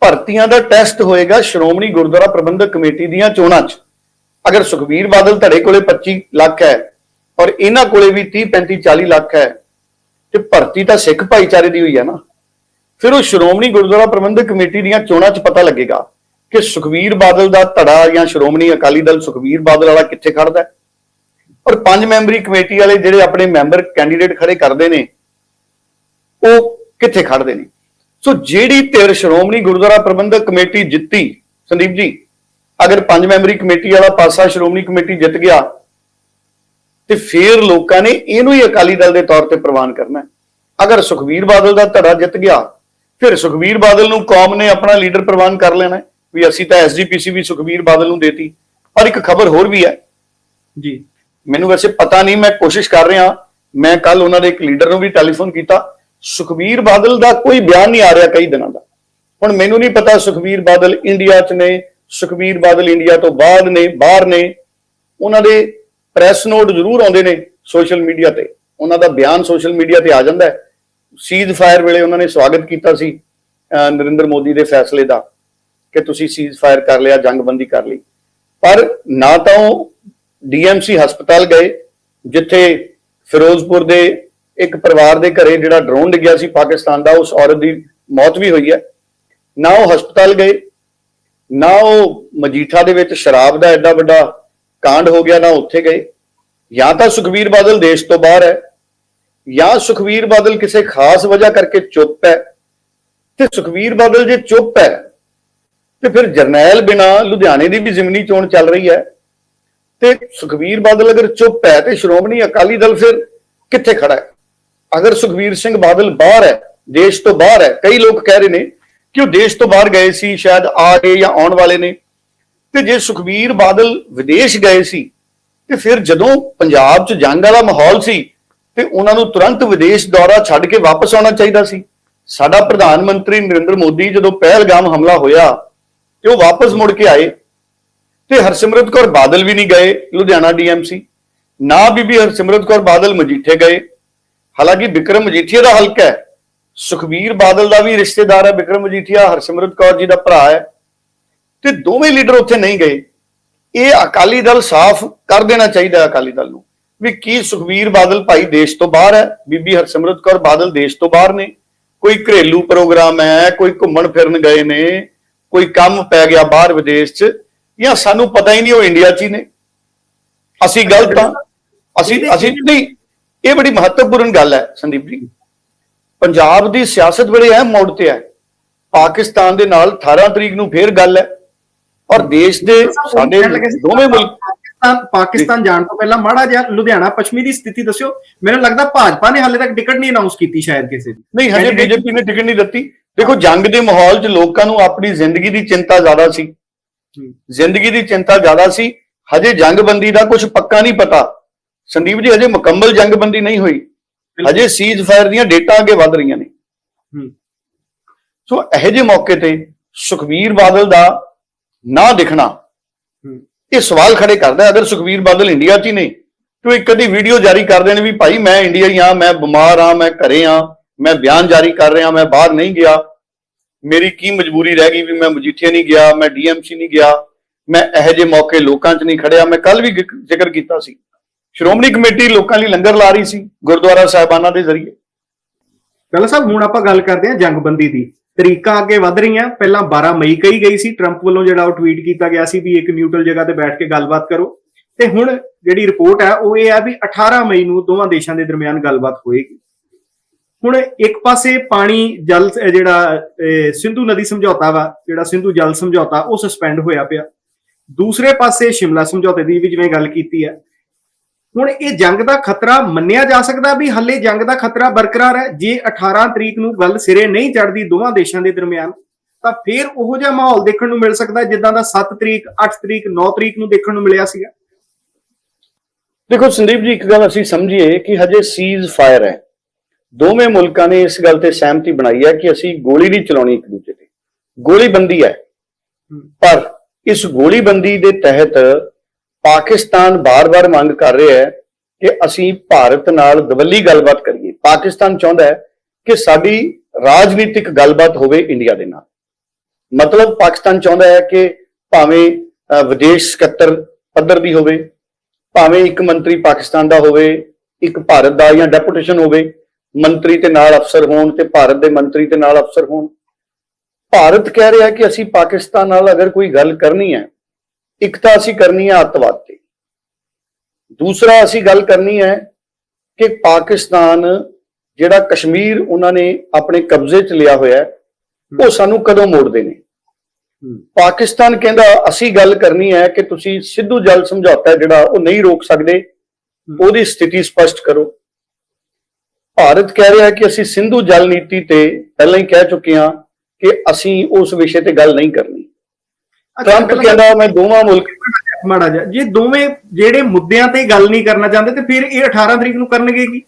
B: ਭਰਤੀਆਂ ਦਾ ਟੈਸਟ ਹੋਏਗਾ ਸ਼੍ਰੋਮਣੀ ਗੁਰਦੁਆਰਾ ਪ੍ਰਬੰਧਕ ਕਮੇਟੀ ਦੀਆਂ ਚੋਣਾਂ 'ਚ। ਅਗਰ ਸੁਖਬੀਰ ਬਾਦਲ ਧੜੇ ਕੋਲੇ 25 ਲੱਖ ਹੈ ਔਰ ਇਹਨਾਂ ਕੋਲੇ ਵੀ 30 35 40 ਲੱਖ ਹੈ, ਤੇ ਭਰਤੀ ਤਾਂ ਸਿੱਖ ਭਾਈਚਾਰੇ ਦੀ ਹੋਈ ਹੈ ਨਾ। ਫਿਰ ਉਹ ਸ਼੍ਰੋਮਣੀ ਗੁਰਦੁਆਰਾ ਪ੍ਰਬੰਧਕ ਕਮੇਟੀ ਦੀਆਂ ਚੋਣਾਂ 'ਚ ਪਤਾ ਲੱਗੇਗਾ ਕਿ ਸੁਖਬੀਰ ਬਾਦਲ ਦਾ ਧੜਾ ਜਾਂ ਸ਼੍ਰੋਮਣੀ ਅਕਾਲੀ ਦਲ ਸੁਖਬੀਰ ਬਾਦਲ ਵਾਲਾ ਕਿੱਥੇ ਖੜਦਾ ਹੈ। ਔਰ ਪੰਜ ਮੈਂਬਰੀ ਕਮੇਟੀ ਵਾਲੇ ਜਿਹੜੇ ਆਪਣੇ ਮੈਂਬਰ ਕੈਂਡੀਡੇਟ ਖੜੇ ਕਰਦੇ ਨੇ, ਉਹ ਕਿੱਥੇ ਖੜਦੇ ਨੇ? ਸੋ ਜਿਹੜੀ ਧਿਰ ਸ਼੍ਰੋਮਣੀ ਗੁਰਦੁਆਰਾ ਪ੍ਰਬੰਧਕ ਕਮੇਟੀ ਜਿੱਤੀ, ਸੰਦੀਪ ਜੀ, ਅਗਰ ਪੰਜ ਮੈਂਬਰੀ ਕਮੇਟੀ ਵਾਲਾ ਪਾਸਾ ਸ਼੍ਰੋਮਣੀ ਕਮੇਟੀ ਜਿੱਤ ਗਿਆ, ਤੇ ਫਿਰ ਲੋਕਾਂ ਨੇ ਇਹਨੂੰ ਹੀ ਅਕਾਲੀ ਦਲ ਦੇ ਤੌਰ ਤੇ ਪ੍ਰਵਾਨ ਕਰਨਾ ਅਗਰ ਸੁਖਵੀਰ ਬਾਦਲ ਦਾ ਧੜਾ ਜਿੱਤ ਗਿਆ ਫਿਰ ਸੁਖਵੀਰ ਬਾਦਲ ਨੂੰ ਕੌਮ ਨੇ ਆਪਣਾ ਲੀਡਰ ਪ੍ਰਵਾਨ ਕਰ ਲੈਣਾ ਵੀ ਅਸੀਂ ਤਾਂ ਐਸਜੀਪੀਸੀ ਵੀ ਸੁਖਵੀਰ ਬਾਦਲ ਨੂੰ ਦੇਤੀ। ਪਰ ਇੱਕ ਖਬਰ ਹੋਰ ਵੀ ਹੈ।
A: ਜੀ।
B: ਮੈਨੂੰ ਵੈਸੇ ਪਤਾ ਨਹੀਂ ਮੈਂ ਕੋਸ਼ਿਸ਼ ਕਰ ਰਿਹਾ। ਮੈਂ ਕੱਲ ਉਹਨਾਂ ਦੇ ਇੱਕ ਲੀਡਰ ਨੂੰ ਵੀ ਟੈਲੀਫੋਨ ਕੀਤਾ। ਸੁਖਬੀਰ ਬਾਦਲ ਦਾ ਕੋਈ ਬਿਆਨ ਨਹੀਂ ਆ ਰਿਹਾ ਕਈ ਦਿਨਾਂ ਦਾ। ਹੁਣ ਮੈਨੂੰ ਨਹੀਂ ਪਤਾ ਸੁਖਬੀਰ ਬਾਦਲ ਇੰਡੀਆ 'ਚ ਨੇ ਸੁਖਬੀਰ ਬਾਦਲ ਇੰਡੀਆ ਤੋਂ ਬਾਅਦ ਨੇ ਬਾਹਰ ਨੇ। ਉਹਨਾਂ ਦੇ ਪ੍ਰੈਸ ਨੋਟ ਜ਼ਰੂਰ ਆਉਂਦੇ ਨੇ ਸੋਸ਼ਲ ਮੀਡੀਆ ਤੇ। ਉਹਨਾਂ ਦਾ ਬਿਆਨ ਸੋਸ਼ਲ ਮੀਡੀਆ ਤੇ ਆ ਜਾਂਦਾ ਹੈ। ਸੀਜ਼ ਫਾਇਰ ਵੇਲੇ ਉਹਨਾਂ ਨੇ ਸਵਾਗਤ ਕੀਤਾ ਸੀ, ਅਹ ਨਰਿੰਦਰ ਮੋਦੀ ਦੇ ਫੈਸਲੇ ਦਾ ਕਿ ਤੁਸੀਂ ਸੀਜ਼ ਫਾਇਰ ਕਰ ਲਿਆ, ਜੰਗਬੰਦੀ ਕਰ ਲਈ। ਪਰ ਨਾ ਤਾਂ ਉਹ ਡੀਐਮਸੀ ਹਸਪਤਾਲ ਗਏ, ਜਿੱਥੇ ਫਿਰੋਜ਼ਪੁਰ ਦੇ ਇੱਕ ਪਰਿਵਾਰ ਦੇ ਘਰੇ ਜਿਹੜਾ ਡਰੋਨ ਡਿੱਗਿਆ ਸੀ ਪਾਕਿਸਤਾਨ ਦਾ, ਉਸ ਔਰਤ ਦੀ ਮੌਤ ਵੀ ਹੋਈ ਹੈ। ਨਾ ਉਹ ਹਸਪਤਾਲ ਗਏ, ਨਾ ਉਹ ਮਜੀਠਾ ਦੇ ਵਿੱਚ ਸ਼ਰਾਬ ਦਾ ਐਡਾ ਵੱਡਾ ਕਾਂਡ ਹੋ ਗਿਆ, ਨਾ ਉੱਥੇ ਗਏ। ਜਾਂ ਤਾਂ ਸੁਖਵੀਰ ਬਾਦਲ ਦੇਸ਼ ਤੋਂ ਬਾਹਰ ਹੈ ਜਾਂ ਸੁਖਵੀਰ ਬਾਦਲ ਕਿਸੇ ਖਾਸ ਵਜ੍ਹਾ ਕਰਕੇ ਚੁੱਪ ਹੈ, ਤੇ ਸੁਖਵੀਰ ਬਾਦਲ ਜੇ ਚੁੱਪ ਹੈ, ਤੇ ਫਿਰ ਜਰਨੈਲ ਬਿਨਾ ਲੁਧਿਆਣੇ ਦੀ ਵੀ ਜ਼ਿਮਨੀ ਚੋਣ ਚੱਲ ਰਹੀ ਹੈ। ਤੇ ਸੁਖਵੀਰ ਬਾਦਲ ਅਗਰ ਚੁੱਪ ਹੈ, ਤੇ ਸ਼੍ਰੋਮਣੀ ਅਕਾਲੀ ਦਲ ਫਿਰ ਕਿੱਥੇ ਖੜਾ ਹੈ? ਅਗਰ ਸੁਖਵੀਰ ਸਿੰਘ ਬਾਦਲ ਬਾਹਰ ਹੈ, ਦੇਸ਼ ਤੋਂ ਬਾਹਰ ਹੈ, ਕਈ ਲੋਕ ਕਹਿ ਰਹੇ ਨੇ ਕਿ ਉਹ ਦੇਸ਼ ਤੋਂ ਬਾਹਰ ਗਏ ਸੀ, ਸ਼ਾਇਦ ਆ ਗਏ ਜਾਂ ਆਉਣ ਵਾਲੇ ਨੇ। ਤੇ ਜੇ ਸੁਖਵੀਰ ਬਾਦਲ ਵਿਦੇਸ਼ ਗਏ ਸੀ, ਤੇ ਫਿਰ ਜਦੋਂ ਪੰਜਾਬ 'ਚ ਜੰਗ ਵਾਲਾ ਮਾਹੌਲ ਸੀ ਤੇ ਉਹਨਾਂ ਨੂੰ ਤੁਰੰਤ ਵਿਦੇਸ਼ ਦੌਰਾ ਛੱਡ ਕੇ ਵਾਪਸ ਆਉਣਾ ਚਾਹੀਦਾ ਸੀ। ਸਾਡਾ ਪ੍ਰਧਾਨ ਮੰਤਰੀ ਨਰਿੰਦਰ ਮੋਦੀ ਜਦੋਂ ਪਹਿਲਗਾਮ ਹਮਲਾ ਹੋਇਆ ਤੇ ਉਹ ਵਾਪਸ ਮੁੜ ਕੇ ਆਏ ਤੇ ਹਰਸਿਮਰਤ ਕੌਰ ਬਾਦਲ ਵੀ ਨਹੀਂ ਗਏ, ਲੁਧਿਆਣਾ ਡੀਐਮਸੀ ਨਾ ਬੀਬੀ ਹਰਸਿਮਰਤ ਕੌਰ ਬਾਦਲ ਮਜੀਠੇ ਗਏ। ਹਾਲਾਂਕਿ ਵਿਕਰਮ ਮਜੀਠੀਆ ਦਾ ਹਲਕਾ ਹੈ। ਸੁਖਬੀਰ ਬਾਦਲ ਦਾ ਵੀ ਰਿਸ਼ਤੇਦਾਰ ਹੈ, ਵਿਕਰਮ ਮਜੀਠੀਆ, ਹਰਸਿਮਰਤ ਕੌਰ ਜੀ ਦਾ ਭਰਾ ਹੈ। ਤੇ ਦੋਵੇਂ ਲੀਡਰ ਉੱਥੇ ਨਹੀਂ ਗਏ। ਇਹ ਅਕਾਲੀ ਦਲ ਸਾਫ਼ ਕਰ ਦੇਣਾ ਚਾਹੀਦਾ ਅਕਾਲੀ ਦਲ ਨੂੰ। ਵੀ ਕੀ ਸੁਖਬੀਰ ਬਾਦਲ ਭਾਈ ਦੇਸ਼ ਤੋਂ ਬਾਹਰ ਹੈ? ਬੀਬੀ ਹਰਸਿਮਰਤ ਕੌਰ ਬਾਦਲ ਦੇਸ਼ ਤੋਂ ਬਾਹਰ ਨੇ। ਕੋਈ ਘਰੇਲੂ ਪ੍ਰੋਗਰਾਮ ਹੈ ਕੋਈ ਘੁੰਮਣ ਫਿਰਨ ਗਏ ਨੇ ਕੋਈ ਕੰਮ ਪੈ ਗਿਆ ਬਾਹਰ ਵਿਦੇਸ਼ 'ਚ ਜਾਂ ਸਾਨੂੰ ਪਤਾ ਹੀ ਨਹੀਂ ਉਹ ਇੰਡੀਆ 'ਚ ਹੀ ਨੇ। ਅਸੀਂ ਗਲਤ ਹਾਂ? ਅਸੀਂ ਅਸੀਂ ਨਹੀਂ ਇਹ ਬੜੀ ਮਹੱਤਵਪੂਰਨ ਗੱਲ ਹੈ ਸੰਦੀਪ ਜੀ। ਪੰਜਾਬ ਦੀ ਸਿਆਸਤ ਬੜੇ ਅਹਿਮ ਮੋੜ ਤੇ ਹੈ। ਪਾਕਿਸਤਾਨ ਦੇ ਨਾਲ 18 ਤਰੀਕ ਨੂੰ ਫੇਰ ਗੱਲ ਹੈ। ਔਰ ਦੇਸ਼ ਦੇ ਸਾਡੇ ਦੋਵੇਂ ਮੁਲਕ
A: ਪਾਕਿਸਤਾਨ ਪਾਕਿਸਤਾਨ ਜਾਣ ਤੋਂ ਪਹਿਲਾਂ ਮਾੜਾ ਜਿਹਾ ਲੁਧਿਆਣਾ ਪੱਛਮੀ ਦੀ ਸਥਿਤੀ ਦੱਸਿਓ। ਮੈਨੂੰ ਲੱਗਦਾ ਭਾਜਪਾ ਨੇ ਹਾਲੇ ਤੱਕ ਟਿਕਟ ਨਹੀਂ ਅਨਾਉਂਸ ਕੀਤੀ ਸ਼ਾਇਦ ਕਿਸੇ ਦੀ।
B: ਨਹੀਂ ਹਜੇ ਬੀਜੇਪੀ ਨੇ ਟਿਕਟ ਨਹੀਂ ਦਿੱਤੀ। ਦੇਖੋ ਜੰਗ ਦੇ ਮਾਹੌਲ 'ਚ ਲੋਕਾਂ ਨੂੰ ਆਪਣੀ ਜ਼ਿੰਦਗੀ ਦੀ ਚਿੰਤਾ ਜ਼ਿਆਦਾ ਸੀ। ਜ਼ਿੰਦਗੀ ਦੀ ਚਿੰਤਾ ਜ਼ਿਆਦਾ ਸੀ। ਹਜੇ ਜੰਗਬੰਦੀ ਦਾ ਕੁਝ ਪੱਕਾ ਨਹੀਂ ਪਤਾ। ਸੰਦੀਪ ਜੀ ਹਜੇ ਮੁਕੰਮਲ ਜੰਗਬੰਦੀ ਨਹੀਂ ਹੋਈ। ਹਜੇ ਸੀਜ਼ ਫਾਇਰ ਦੀਆਂ ਡੇਟਾ ਅੱਗੇ ਵੱਧ ਰਹੀਆਂ ਨੇ। ਸੋ ਇਹੋ ਜਿਹੇ ਮੌਕੇ ਤੇ ਸੁਖਵੀਰ ਬਾਦਲ ਦਾ ਨਾ ਦਿਖਣਾ। ਇਹ ਸਵਾਲ ਖੜੇ ਕਰਦਾ ਅਗਰ ਸੁਖਵੀਰ ਬਾਦਲ ਇੰਡੀਆ 'ਚ ਹੀ ਨਹੀਂ ਤੇ ਉਹ ਇੱਕ ਅੱਧੀ ਵੀਡੀਓ ਜਾਰੀ ਕਰਦੇ ਨੇ ਵੀ ਭਾਈ ਮੈਂ ਇੰਡੀਆ ਹੀ ਆ ਮੈਂ ਬਿਮਾਰ ਆ ਮੈਂ ਘਰੇ ਆ ਮੈਂ ਬਿਆਨ ਜਾਰੀ ਕਰ ਰਿਹਾ, ਮੈਂ ਬਾਹਰ ਨਹੀਂ ਗਿਆ। ਮੇਰੀ ਕੀ ਮਜਬੂਰੀ ਰਹਿ ਗਈ ਵੀ ਮੈਂ ਮਜੀਠੀਆ ਨਹੀਂ ਗਿਆ, ਮੈਂ ਡੀਐਮਸੀ ਨਹੀਂ ਗਿਆ, ਮੈਂ ਇਹੋ ਜਿਹੇ ਮੌਕੇ ਲੋਕਾਂ 'ਚ ਨਹੀਂ ਖੜਿਆ। ਮੈਂ ਕੱਲ ਵੀ ਜ਼ਿਕਰ ਕੀਤਾ ਸੀ। ਸ਼੍ਰੋਮਣੀ ਕਮੇਟੀ ਲੋਕਾਂ ਲਈ ਲੰਗਰ ਲਾ ਰਹੀ ਸੀ ਗੁਰਦੁਆਰਾ ਸਾਹਿਬਾਨਾਂ ਦੇ ਜ਼ਰੀਏ।
A: ਪਹਿਲਾ ਸਾਹਿਬ ਹੁਣ ਆਪਾਂ ਗੱਲ ਕਰਦੇ ਹਾਂ ਜੰਗਬੰਦੀ ਦੀ। ਤਰੀਕਾਂ ਅੱਗੇ ਵਧ ਰਹੀਆਂ। ਪਹਿਲਾਂ 12 ਮਈ ਕਹੀ ਗਈ ਸੀ ਟਰੰਪ ਵੱਲੋਂ ਜਿਹੜਾ ਉਹ ਟਵੀਟ ਕੀਤਾ ਗਿਆ ਸੀ ਵੀ ਇੱਕ ਨਿਊਟਰਲ ਜਗ੍ਹਾ ਤੇ ਬੈਠ ਕੇ ਗੱਲਬਾਤ ਕਰੋ। ਤੇ ਹੁਣ ਜਿਹੜੀ ਰਿਪੋਰਟ ਹੈ, ਉਹ ਇਹ ਹੈ ਵੀ 18 ਮਈ ਨੂੰ ਦੋਵਾਂ ਦੇਸ਼ਾਂ ਦੇ ਦਰਮਿਆਨ ਗੱਲਬਾਤ ਹੋਏਗੀ। ਹੁਣ ਇੱਕ ਪਾਸੇ ਪਾਣੀ, ਜਲ ਜਿਹੜਾ ਸਿੰਧੂ ਨਦੀ ਸਮਝੌਤਾ ਵਾ, ਜਿਹੜਾ ਸਿੰਧੂ ਜਲ ਸਮਝੌਤਾ, ਉਹ ਸਸਪੈਂਡ ਹੋਇਆ ਪਿਆ। ਦੂਸਰੇ ਪਾਸੇ ਸ਼ਿਮਲਾ ਸਮਝੌਤੇ ਦੀ ਵੀ ਜਿਵੇਂ ਗੱਲ ਕੀਤੀ ਹੈ ਹੁਣ ਇਹ ਜੰਗ ਦਾ ਖਤਰਾ ਮੰਨਿਆ ਜਾ ਸਕਦਾ ਵੀ ਹੱਲੇ ਜੰਗ ਦਾ ਖਤਰਾ ਬਰਕਰਾਰ ਹੈ। ਜੇ 18 ਤਰੀਕ ਨੂੰ ਗੱਲ ਸਿਰੇ ਨਹੀਂ ਚੜਦੀ ਦੋਵਾਂ ਦੇਸ਼ਾਂ ਦੇ ਦਰਮਿਆਨ ਤਾਂ ਫਿਰ ਉਹੋ ਜਿਹਾ ਮਾਹੌਲ ਦੇਖਣ ਨੂੰ ਮਿਲ ਸਕਦਾ ਜਿੱਦਾਂ ਦਾ 7 ਤਰੀਕ 8 ਤਰੀਕ 9 ਤਰੀਕ ਨੂੰ ਦੇਖਣ ਨੂੰ ਮਿਲਿਆ ਸੀਗਾ।
B: ਦੇਖੋ ਸੰਦੀਪ ਜੀ ਇੱਕ ਗੱਲ ਅਸੀਂ ਸਮਝੀਏ ਕਿ ਹਜੇ ਸੀਜ਼ ਫਾਇਰ ਹੈ। ਦੋਵੇਂ ਮੁਲਕਾਂ ਨੇ ਇਸ ਗੱਲ ਤੇ ਸਹਿਮਤੀ ਬਣਾਈ ਹੈ ਕਿ ਅਸੀਂ ਗੋਲੀ ਨਹੀਂ ਚਲਾਉਣੀ ਇੱਕ ਦੂਜੇ ਤੇ। ਗੋਲੀਬੰਦੀ ਹੈ। ਪਰ ਇਸ ਗੋਲੀਬੰਦੀ ਦੇ ਤਹਿਤ ਪਾਕਿਸਤਾਨ ਬਾਰ-ਬਾਰ ਮੰਗ ਕਰ ਰਿਹਾ ਹੈ ਕਿ ਅਸੀਂ ਭਾਰਤ ਨਾਲ ਦਵੱਲੀ ਗੱਲਬਾਤ ਕਰੀਏ। ਪਾਕਿਸਤਾਨ ਚਾਹੁੰਦਾ ਹੈ ਕਿ ਸਾਡੀ ਰਾਜਨੀਤਿਕ ਗੱਲਬਾਤ ਹੋਵੇ ਇੰਡੀਆ ਦੇ ਨਾਲ। ਮਤਲਬ ਪਾਕਿਸਤਾਨ ਚਾਹੁੰਦਾ ਹੈ ਕਿ ਭਾਵੇਂ ਵਿਦੇਸ਼ ਸਕੱਤਰ ਪੱਧਰ ਦੀ ਹੋਵੇ, ਭਾਵੇਂ ਇੱਕ ਮੰਤਰੀ ਪਾਕਿਸਤਾਨ ਦਾ ਹੋਵੇ, ਇੱਕ ਭਾਰਤ ਦਾ ਜਾਂ ਡੈਪੂਟੇਸ਼ਨ ਹੋਵੇ, ਮੰਤਰੀ ਤੇ ਨਾਲ ਅਫਸਰ ਹੋਣ ਤੇ ਭਾਰਤ ਦੇ ਮੰਤਰੀ ਤੇ ਨਾਲ ਅਫਸਰ ਹੋਣ। ਭਾਰਤ ਕਹਿ ਰਿਹਾ ਕਿ ਅਸੀਂ ਪਾਕਿਸਤਾਨ ਨਾਲ ਅਗਰ ਕੋਈ ਗੱਲ ਕਰਨੀ ਹੈ ਇੱਕ ਤਾਂ ਅਸੀਂ ਕਰਨੀ ਹੈ ਅੱਤਵਾਦ। ਤੇ ਦੂਸਰਾ ਅਸੀਂ ਗੱਲ ਕਰਨੀ ਹੈ ਕਿ ਪਾਕਿਸਤਾਨ ਜਿਹੜਾ ਕਸ਼ਮੀਰ ਉਹਨਾਂ ਨੇ ਆਪਣੇ ਕਬਜ਼ੇ 'ਚ ਲਿਆ ਹੋਇਆ ਉਹ ਸਾਨੂੰ ਕਦੋਂ ਮੋੜਦੇ ਨੇ? ਪਾਕਿਸਤਾਨ ਕਹਿੰਦਾ ਅਸੀਂ ਗੱਲ ਕਰਨੀ ਹੈ ਕਿ ਤੁਸੀਂ ਸਿੱਧੂ ਜਲ ਸਮਝੌਤਾ ਜਿਹੜਾ ਉਹ ਨਹੀਂ ਰੋਕ ਸਕਦੇ ਉਹਦੀ ਸਥਿਤੀ ਸਪਸ਼ਟ ਕਰੋ। ਭਾਰਤ ਕਹਿ ਰਿਹਾ ਕਿ ਅਸੀਂ ਸਿੰਧੂ ਜਲ ਨੀਤੀ ਤੇ ਪਹਿਲਾਂ ਹੀ ਕਹਿ ਚੁੱਕੇ ਹਾਂ ਕਿ ਅਸੀਂ ਉਸ ਵਿਸ਼ੇ ਤੇ ਗੱਲ ਨਹੀਂ ਕਰਨੀ। ਟਰੰਪ ਕਹਿੰਦਾ ਮੈਂ ਦੋਵਾਂ ਮੁਲਕ
A: ਮਾੜਾ ਜਿਹਾ ਜੇ ਦੋਵੇਂ ਜਿਹੜੇ ਮੁੱਦਿਆਂ ਤੇ ਗੱਲ ਨਹੀਂ ਕਰਨਾ ਚਾਹੁੰਦੇ ਤੇ ਫਿਰ ਇਹ 18 ਤਰੀਕ ਨੂੰ ਕਰਨਗੇ ਕੀ?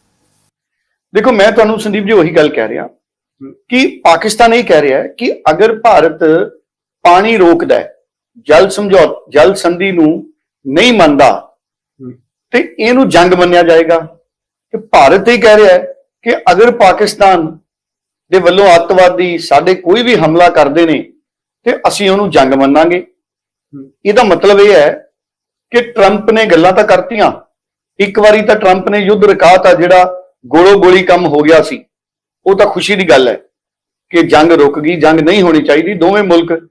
B: ਦੇਖੋ ਮੈਂ ਤੁਹਾਨੂੰ ਸੰਦੀਪ ਜੀ ਉਹੀ ਗੱਲ ਕਹਿ ਰਿਹਾ ਕਿ ਪਾਕਿਸਤਾਨ ਇਹ ਕਹਿ ਰਿਹਾ ਹੈ ਕਿ ਅਗਰ ਭਾਰਤ ਪਾਣੀ ਰੋਕਦਾ ਹੈ ਜਲ ਸਮਝੌਤ ਜਲ ਸੰਧੀ ਨੂੰ ਨਹੀਂ ਮੰਨਦਾ ਤੇ ਇਹਨੂੰ ਜੰਗ ਮੰਨਿਆ ਜਾਏਗਾ। ਕਿ ਭਾਰਤ ਇਹ ਕਹਿ ਰਿਹਾ ਹੈ ਕਿ ਅਗਰ ਪਾਕਿਸਤਾਨ ਦੇ ਵੱਲੋਂ ਅੱਤਵਾਦੀ ਸਾਡੇ ਕੋਈ ਵੀ ਹਮਲਾ ਕਰਦੇ ਨੇ ਤੇ ਅਸੀਂ ਉਹਨੂੰ ਜੰਗ ਮੰਨਾਂਗੇ। ਇਹਦਾ ਮਤਲਬ ਇਹ ਹੈ ਕਿ ਟਰੰਪ ਨੇ ਗੱਲਾਂ ਤਾਂ ਕਰਤੀਆਂ। ਇੱਕ ਵਾਰੀ ਤਾਂ ਟਰੰਪ ਨੇ ਯੁੱਧ ਰਕਾਤਾ ਜਿਹੜਾ ਗੋਲੋ ਗੋਲੀ ਕੰਮ ਹੋ ਗਿਆ ਸੀ। ਉਹ ਤਾਂ ਖੁਸ਼ੀ ਦੀ ਗੱਲ ਹੈ ਕਿ ਜੰਗ ਰੁਕ ਗਈ ਜੰਗ ਨਹੀਂ ਹੋਣੀ ਚਾਹੀਦੀ। ਦੋਵੇਂ ਮੁਲਕ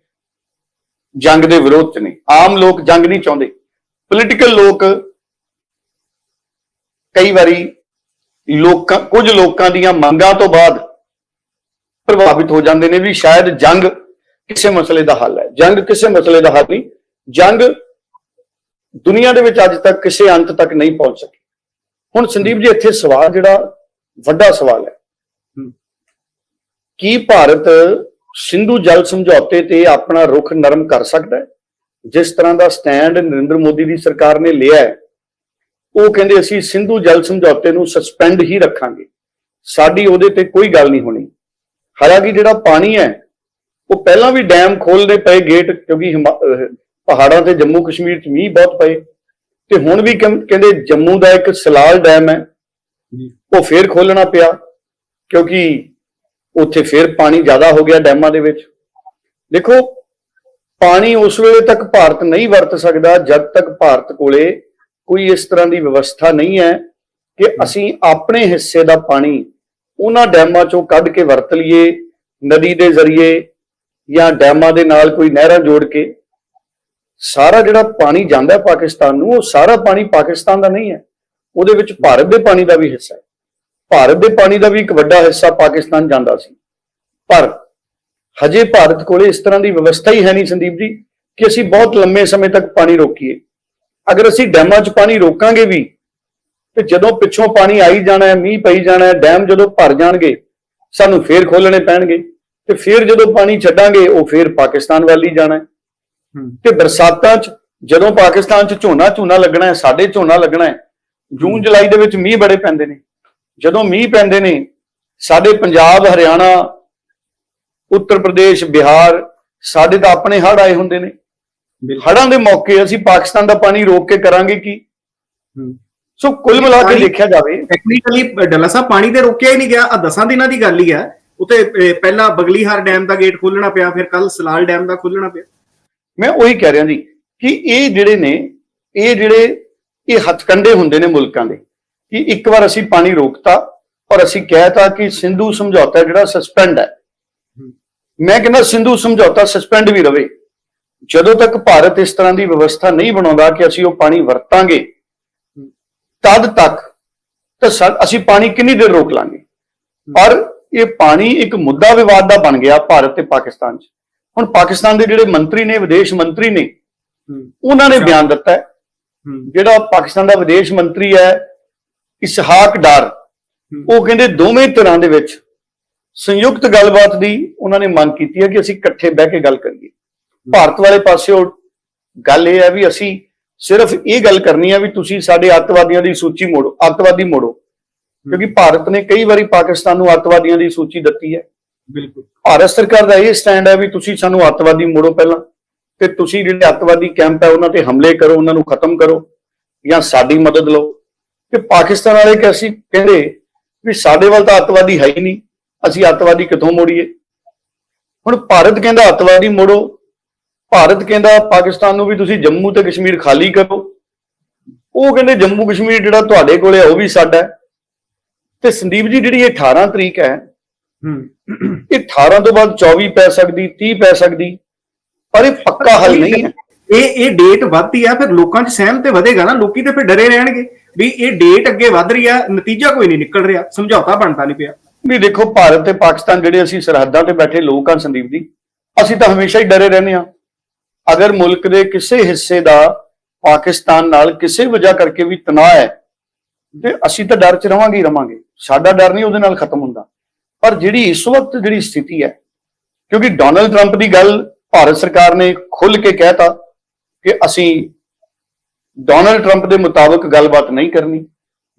B: ਜੰਗ ਦੇ ਵਿਰੋਧ ਚ ਨੇ। ਆਮ ਲੋਕ ਜੰਗ ਨਹੀਂ ਚਾਹੁੰਦੇ। ਪੋਲੀਟੀਕਲ ਲੋਕ ਕਈ ਵਾਰੀ ਲੋਕਾਂ ਕੁਝ ਲੋਕਾਂ ਦੀਆਂ ਮੰਗਾਂ ਤੋਂ ਬਾਅਦ ਪ੍ਰਭਾਵਿਤ ਹੋ ਜਾਂਦੇ ਨੇ ਵੀ ਸ਼ਾਇਦ ਜੰਗ ਕਿਸੇ ਮਸਲੇ ਦਾ ਹੱਲ ਹੈ। ਜੰਗ ਕਿਸੇ ਮਸਲੇ ਦਾ ਹੱਲ ਨਹੀਂ। ਜੰਗ ਦੁਨੀਆ ਦੇ ਵਿੱਚ ਅੱਜ ਤੱਕ ਕਿਸੇ ਅੰਤ ਤੱਕ ਨਹੀਂ ਪਹੁੰਚ ਸਕੀ। ਹੁਣ ਸੰਦੀਪ ਜੀ ਇੱਥੇ ਸਵਾਲ ਜਿਹੜਾ ਵੱਡਾ ਸਵਾਲ ਹੈ। ਕੀ ਭਾਰਤ ਸਿੰਧੂ ਜਲ ਸਮਝੌਤੇ ਤੇ ਆਪਣਾ ਰੁਖ ਨਰਮ ਕਰ ਸਕਦਾ ਹੈ? ਜਿਸ ਤਰ੍ਹਾਂ ਦਾ ਸਟੈਂਡ ਨਰਿੰਦਰ ਮੋਦੀ ਦੀ ਸਰਕਾਰ ਨੇ ਲਿਆ ਹੈ ਉਹ ਕਹਿੰਦੇ ਅਸੀਂ ਸਿੰਧੂ ਜਲ ਸਮਝੌਤੇ ਨੂੰ ਸਸਪੈਂਡ ਹੀ ਰੱਖਾਂਗੇ। ਸਾਡੀ ਉਹਦੇ ਤੇ ਕੋਈ ਗੱਲ ਨਹੀਂ ਹੋਣੀ। ਹਾਲਾਂਕਿ ਜਿਹੜਾ ਪਾਣੀ ਹੈ ਉਹ ਪਹਿਲਾਂ ਵੀ ਡੈਮ ਖੋਲਦੇ ਪਏ ਗੇਟ ਕਿਉਂਕਿ ਪਹਾੜਾਂ ਤੇ ਜੰਮੂ ਕਸ਼ਮੀਰ ਚ ਮੀਂਹ ਬਹੁਤ ਪਏ। ਤੇ ਹੁਣ ਵੀ ਕਹਿੰ- ਕਹਿੰਦੇ ਜੰਮੂ ਦਾ ਇੱਕ ਸਲਾਲ ਡੈਮ ਹੈ। ਉਹ ਫੇਰ ਖੋਲਣਾ ਪਿਆ ਕਿਉਂਕਿ ਉੱਥੇ ਫੇਰ ਪਾਣੀ ਜ਼ਿਆਦਾ ਹੋ ਗਿਆ ਡੈਮਾਂ ਦੇ ਵਿੱਚ। ਦੇਖੋ ਪਾਣੀ ਉਸ ਵੇਲੇ ਤੱਕ ਭਾਰਤ ਨਹੀਂ ਵਰਤ ਸਕਦਾ ਜਦ ਤੱਕ ਭਾਰਤ ਕੋਲੇ ਕੋਈ ਇਸ ਤਰ੍ਹਾਂ ਦੀ ਵਿਵਸਥਾ ਨਹੀਂ ਹੈ ਕਿ ਅਸੀਂ ਆਪਣੇ ਹਿੱਸੇ ਦਾ ਪਾਣੀ ਉਹਨਾਂ ਡੈਮਾਂ ਚੋਂ ਕੱਢ ਕੇ ਵਰਤ ਲਈਏ ਨਦੀ ਦੇ ਜ਼ਰੀਏ ਜਾਂ ਡੈਮਾਂ ਦੇ ਨਾਲ ਕੋਈ ਨਹਿਰਾਂ ਜੋੜ ਕੇ, ਸਾਰਾ ਜਿਹੜਾ ਪਾਣੀ ਜਾਂਦਾ ਹੈ ਪਾਕਿਸਤਾਨ ਨੂੰ, ਉਹ ਸਾਰਾ ਪਾਣੀ ਪਾਕਿਸਤਾਨ ਦਾ ਨਹੀਂ ਹੈ। ਉਹਦੇ ਵਿੱਚ ਭਾਰਤ ਦੇ ਪਾਣੀ ਦਾ ਵੀ ਹਿੱਸਾ ਹੈ। ਭਾਰਤ ਦੇ ਪਾਣੀ ਦਾ ਵੀ ਇੱਕ ਵੱਡਾ ਹਿੱਸਾ ਪਾਕਿਸਤਾਨ ਜਾਂਦਾ ਸੀ। ਪਰ ਹਜੇ ਭਾਰਤ ਕੋਲੇ ਇਸ ਤਰ੍ਹਾਂ ਦੀ ਵਿਵਸਥਾ ਹੀ ਹੈ ਨਹੀਂ ਸੰਦੀਪ ਜੀ, ਕਿ ਅਸੀਂ ਬਹੁਤ ਲੰਮੇ ਸਮੇਂ ਤੱਕ ਪਾਣੀ ਰੋਕੀਏ। ਅਗਰ ਅਸੀਂ ਡੈਮਾਂ 'ਚ ਪਾਣੀ ਰੋਕਾਂਗੇ ਵੀ, ਤੇ ਜਦੋਂ ਪਿੱਛੋਂ ਪਾਣੀ ਆਈ ਜਾਣਾ ਹੈ, ਮੀਂਹ ਪਈ ਜਾਣਾ ਹੈ, ਡੈਮ ਜਦੋਂ ਭਰ ਜਾਣਗੇ, ਸਾਨੂੰ ਫੇਰ ਖੋਲਣੇ ਪੈਣਗੇ। ਤੇ ਫੇਰ ਜਦੋਂ ਪਾਣੀ ਛੱਡਾਂਗੇ ਉਹ ਫੇਰ ਪਾਕਿਸਤਾਨ ਵੱਲ ਹੀ ਜਾਣਾ ਤੇ ਬਰਸਾਤਾਂ 'ਚ ਜਦੋਂ ਪਾਕਿਸਤਾਨ 'ਚ ਝੋਨਾ ਝੋਨਾ ਲੱਗਣਾ ਹੈ ਸਾਡੇ ਝੋਨਾ ਲੱਗਣਾ ਹੈ ਜੂਨ ਜੁਲਾਈ ਦੇ ਵਿੱਚ ਮੀਂਹ ਬੜੇ ਪੈਂਦੇ ਨੇ। ਜਦੋਂ ਮੀਂਹ ਪੈਂਦੇ ਨੇ ਸਾਡੇ ਪੰਜਾਬ ਹਰਿਆਣਾ ਉੱਤਰ ਪ੍ਰਦੇਸ਼ ਬਿਹਾਰ ਸਾਡੇ ਤਾਂ ਆਪਣੇ ਹੜ੍ਹ ਆਏ ਹੁੰਦੇ ਨੇ। ਹੜ੍ਹਾਂ ਦੇ ਮੌਕੇ ਅਸੀਂ ਪਾਕਿਸਤਾਨ ਦਾ ਪਾਣੀ ਰੋਕ ਕੇ ਕਰਾਂਗੇ ਕੀ? ਸੋ ਕੁੱਲ ਮਿਲਾ ਕੇ ਦੇਖਿਆ ਜਾਵੇ
A: ਟੈਕਨੀਕਲੀ ਡੱਲਾ ਸਾਹਿਬ ਪਾਣੀ ਤੇ ਰੋਕਿਆ ਹੀ ਨਹੀਂ ਗਿਆ। ਆ ਦਸਾਂ ਦਿਨਾਂ ਦੀ ਗੱਲ ਹੀ ਹੈ ਉਤੇ ਪਹਿਲਾਂ ਬਗਲੀਹਾਰ ਡੈਮ ਦਾ ਗੇਟ ਖੋਲਣਾ ਪਿਆ ਫਿਰ ਕੱਲ ਸਲਾਲ ਡੈਮ ਦਾ ਖੋਲਣਾ ਪਿਆ।
B: ਮੈਂ ਉਹੀ ਕਹਿ ਰਿਹਾ ਜੀ ਕਿ ਇਹ ਜਿਹੜੇ ਨੇ ਇਹ ਜਿਹੜੇ ਇਹ ਹੱਥਕੰਡੇ ਹੁੰਦੇ ਨੇ ਮੁਲਕਾਂ ਦੇ ਕਿ ਇੱਕ ਵਾਰ ਅਸੀਂ ਪਾਣੀ ਰੋਕਤਾ ਔਰ ਅਸੀਂ ਕਹਿਤਾ ਕਿ ਸਿੰਧੂ ਸਮਝੌਤਾ ਜਿਹੜਾ ਸਸਪੈਂਡ ਹੈ। ਮੈਂ ਕਹਿੰਦਾ ਸਿੰਧੂ ਸਮਝੌਤਾ ਸਸਪੈਂਡ ਵੀ ਰਵੇ। ਜਦੋਂ ਤੱਕ ਭਾਰਤ ਇਸ ਤਰ੍ਹਾਂ ਦੀ ਵਿਵਸਥਾ ਨਹੀਂ ਬਣਾਉਂਦਾ ਕਿ ਅਸੀਂ ਉਹ ਪਾਣੀ ਵਰਤਾਂਗੇ ਤਦ ਤੱਕ ਤਾਂ ਅਸੀਂ ਪਾਣੀ ਕਿੰਨੀ ਦੇਰ ਰੋਕ ਲਾਂਗੇ? ਪਰ ਇਹ ਪਾਣੀ ਇੱਕ ਮੁੱਦਾ ਵਿਵਾਦ ਦਾ ਬਣ ਗਿਆ ਭਾਰਤ ਤੇ ਪਾਕਿਸਤਾਨ 'ਚ। ਹੁਣ ਪਾਕਿਸਤਾਨ ਦੇ ਜਿਹੜੇ ਮੰਤਰੀ ਨੇ ਵਿਦੇਸ਼ ਮੰਤਰੀ ਨੇ ਉਹਨਾਂ ਨੇ ਬਿਆਨ ਦਿੱਤਾ ਹੈ। ਜਿਹੜਾ ਪਾਕਿਸਤਾਨ ਦਾ ਵਿਦੇਸ਼ ਮੰਤਰੀ ਹੈ ਇਸਹਾਕ ਡਾਰ ਉਹ ਕਹਿੰਦੇ ਦੋਵੇਂ ਤਰ੍ਹਾਂ ਦੇ ਵਿੱਚ ਸੰਯੁਕਤ ਗੱਲਬਾਤ ਦੀ ਉਹਨਾਂ ਨੇ ਮੰਗ ਕੀਤੀ ਹੈ ਕਿ ਅਸੀਂ ਇਕੱਠੇ ਬਹਿ ਕੇ ਗੱਲ ਕਰੀਏ। ਭਾਰਤ ਵਾਲੇ ਪਾਸਿਓ ਗੱਲ ਇਹ ਹੈ ਵੀ ਅਸੀਂ ਸਿਰਫ ਇਹ ਗੱਲ ਕਰਨੀ ਹੈ ਵੀ ਤੁਸੀਂ ਸਾਡੇ ਅੱਤਵਾਦੀਆਂ ਦੀ ਸੂਚੀ ਮੋੜੋ ਅੱਤਵਾਦੀ ਮੋੜੋ। ਕਿਉਂਕਿ ਭਾਰਤ ਨੇ ਕਈ ਵਾਰੀ ਪਾਕਿਸਤਾਨ ਨੂੰ ਅੱਤਵਾਦੀਆਂ ਦੀ ਸੂਚੀ ਦਿੱਤੀ ਹੈ।
A: ਬਿਲਕੁਲ।
B: ਭਾਰਤ ਸਰਕਾਰ ਦਾ ਇਹ ਸਟੈਂਡ ਹੈ ਵੀ ਤੁਸੀਂ ਸਾਨੂੰ ਅੱਤਵਾਦੀ ਮੋੜੋ ਪਹਿਲਾਂ ਤੇ ਤੁਸੀਂ ਜਿਹੜੇ ਅੱਤਵਾਦੀ ਕੈਂਪ ਹੈ ਉਹਨਾਂ ਤੇ ਹਮਲੇ ਕਰੋ ਉਹਨਾਂ ਨੂੰ ਖਤਮ ਕਰੋ ਜਾਂ ਸਾਡੀ ਮਦਦ ਲਓ। ਤੇ ਪਾਕਿਸਤਾਨ ਵਾਲੇ ਕਿ ਅਸੀਂ ਕਹਿੰਦੇ ਵੀ ਸਾਡੇ ਵੱਲ ਤਾਂ ਅੱਤਵਾਦੀ ਹੈ ਹੀ ਨਹੀਂ ਅਸੀਂ ਅੱਤਵਾਦੀ ਕਿੱਥੋਂ ਮੋੜੀਏ? ਹੁਣ ਭਾਰਤ ਕਹਿੰਦਾ ਅੱਤਵਾਦੀ ਮੋੜੋ ਭਾਰਤ ਕਹਿੰਦਾ ਪਾਕਿਸਤਾਨ ਨੂੰ ਵੀ ਤੁਸੀਂ ਜੰਮੂ ਤੇ ਕਸ਼ਮੀਰ ਖਾਲੀ ਕਰੋ। ਉਹ ਕਹਿੰਦੇ ਜੰਮੂ ਕਸ਼ਮੀਰ ਜਿਹੜਾ ਤੁਹਾਡੇ ਕੋਲੇ ਉਹ ਵੀ ਸਾਡਾ ਹੈ। ਤੇ ਸੰਦੀਪ ਜੀ ਜਿਹੜੀ ਇਹ 18 ਤਰੀਕ ਹੈ
A: ਹੂੰ।
B: ਇਹ 18 ਤੋਂ ਬਾਅਦ 24 ਪੈ ਸਕਦੀ 30 ਪੈ ਸਕਦੀ ਪਰ ਇਹ ਪੱਕਾ ਹੱਲ ਨਹੀਂ ਹੈ।
A: ਇਹ ਇਹ ਡੇਟ ਵੱਧਦੀ ਆ ਫਿਰ ਲੋਕਾਂ 'ਚ ਸਹਿਮ ਤੇ ਵਧੇਗਾ ਨਾ ਲੋਕੀ ਤੇ ਫਿਰ ਡਰੇ ਰਹਿਣਗੇ ਵੀ ਇਹ ਡੇਟ ਅੱਗੇ ਵੱਧ ਰਹੀ ਆ ਨਤੀਜਾ ਕੋਈ ਨਹੀਂ ਨਿਕਲ ਰਿਹਾ ਸਮਝੌਤਾ ਬਣਦਾ ਨਹੀਂ ਪਿਆ।
B: ਵੀ ਦੇਖੋ ਭਾਰਤ ਤੇ ਪਾਕਿਸਤਾਨ ਜਿਹੜੇ ਅਸੀਂ ਸਰਹੱਦਾਂ ਤੇ ਬੈਠੇ ਲੋਕ ਹਾਂ ਸੰਦੀਪ ਜੀ ਅਸੀਂ ਤਾਂ ਹਮੇਸ਼ਾ ਹੀ ਡਰੇ ਰਹਿੰਦੇ ਹਾਂ ਅਗਰ ਮੁਲਕ ਦੇ ਕਿਸੇ ਹਿੱਸੇ ਦਾ ਪਾਕਿਸਤਾਨ ਨਾਲ ਕਿਸੇ ਵਜ੍ਹਾ ਕਰਕੇ ਵੀ ਤਣਾਅ ਹੈ ਤੇ ਅਸੀਂ ਤਾਂ ਡਰ 'ਚ ਰਵਾਂਗੇ ਹੀ ਰਵਾਂਗੇ। ਸਾਡਾ ਡਰ ਨਹੀਂ ਉਹਦੇ ਨਾਲ ਖਤਮ ਹੁੰਦਾ। ਪਰ ਜਿਹੜੀ ਇਸ ਵਕਤ ਜਿਹੜੀ ਸਥਿਤੀ ਹੈ, ਕਿਉਂਕਿ ਡੋਨਲਡ ਟਰੰਪ ਦੀ ਗੱਲ ਭਾਰਤ ਸਰਕਾਰ ਨੇ ਖੁੱਲ ਕੇ ਕਹਿਤਾ ਕਿ ਅਸੀਂ ਡੋਨਲਡ ਟਰੰਪ ਦੇ ਮੁਤਾਬਕ ਗੱਲਬਾਤ ਨਹੀਂ ਕਰਨੀ।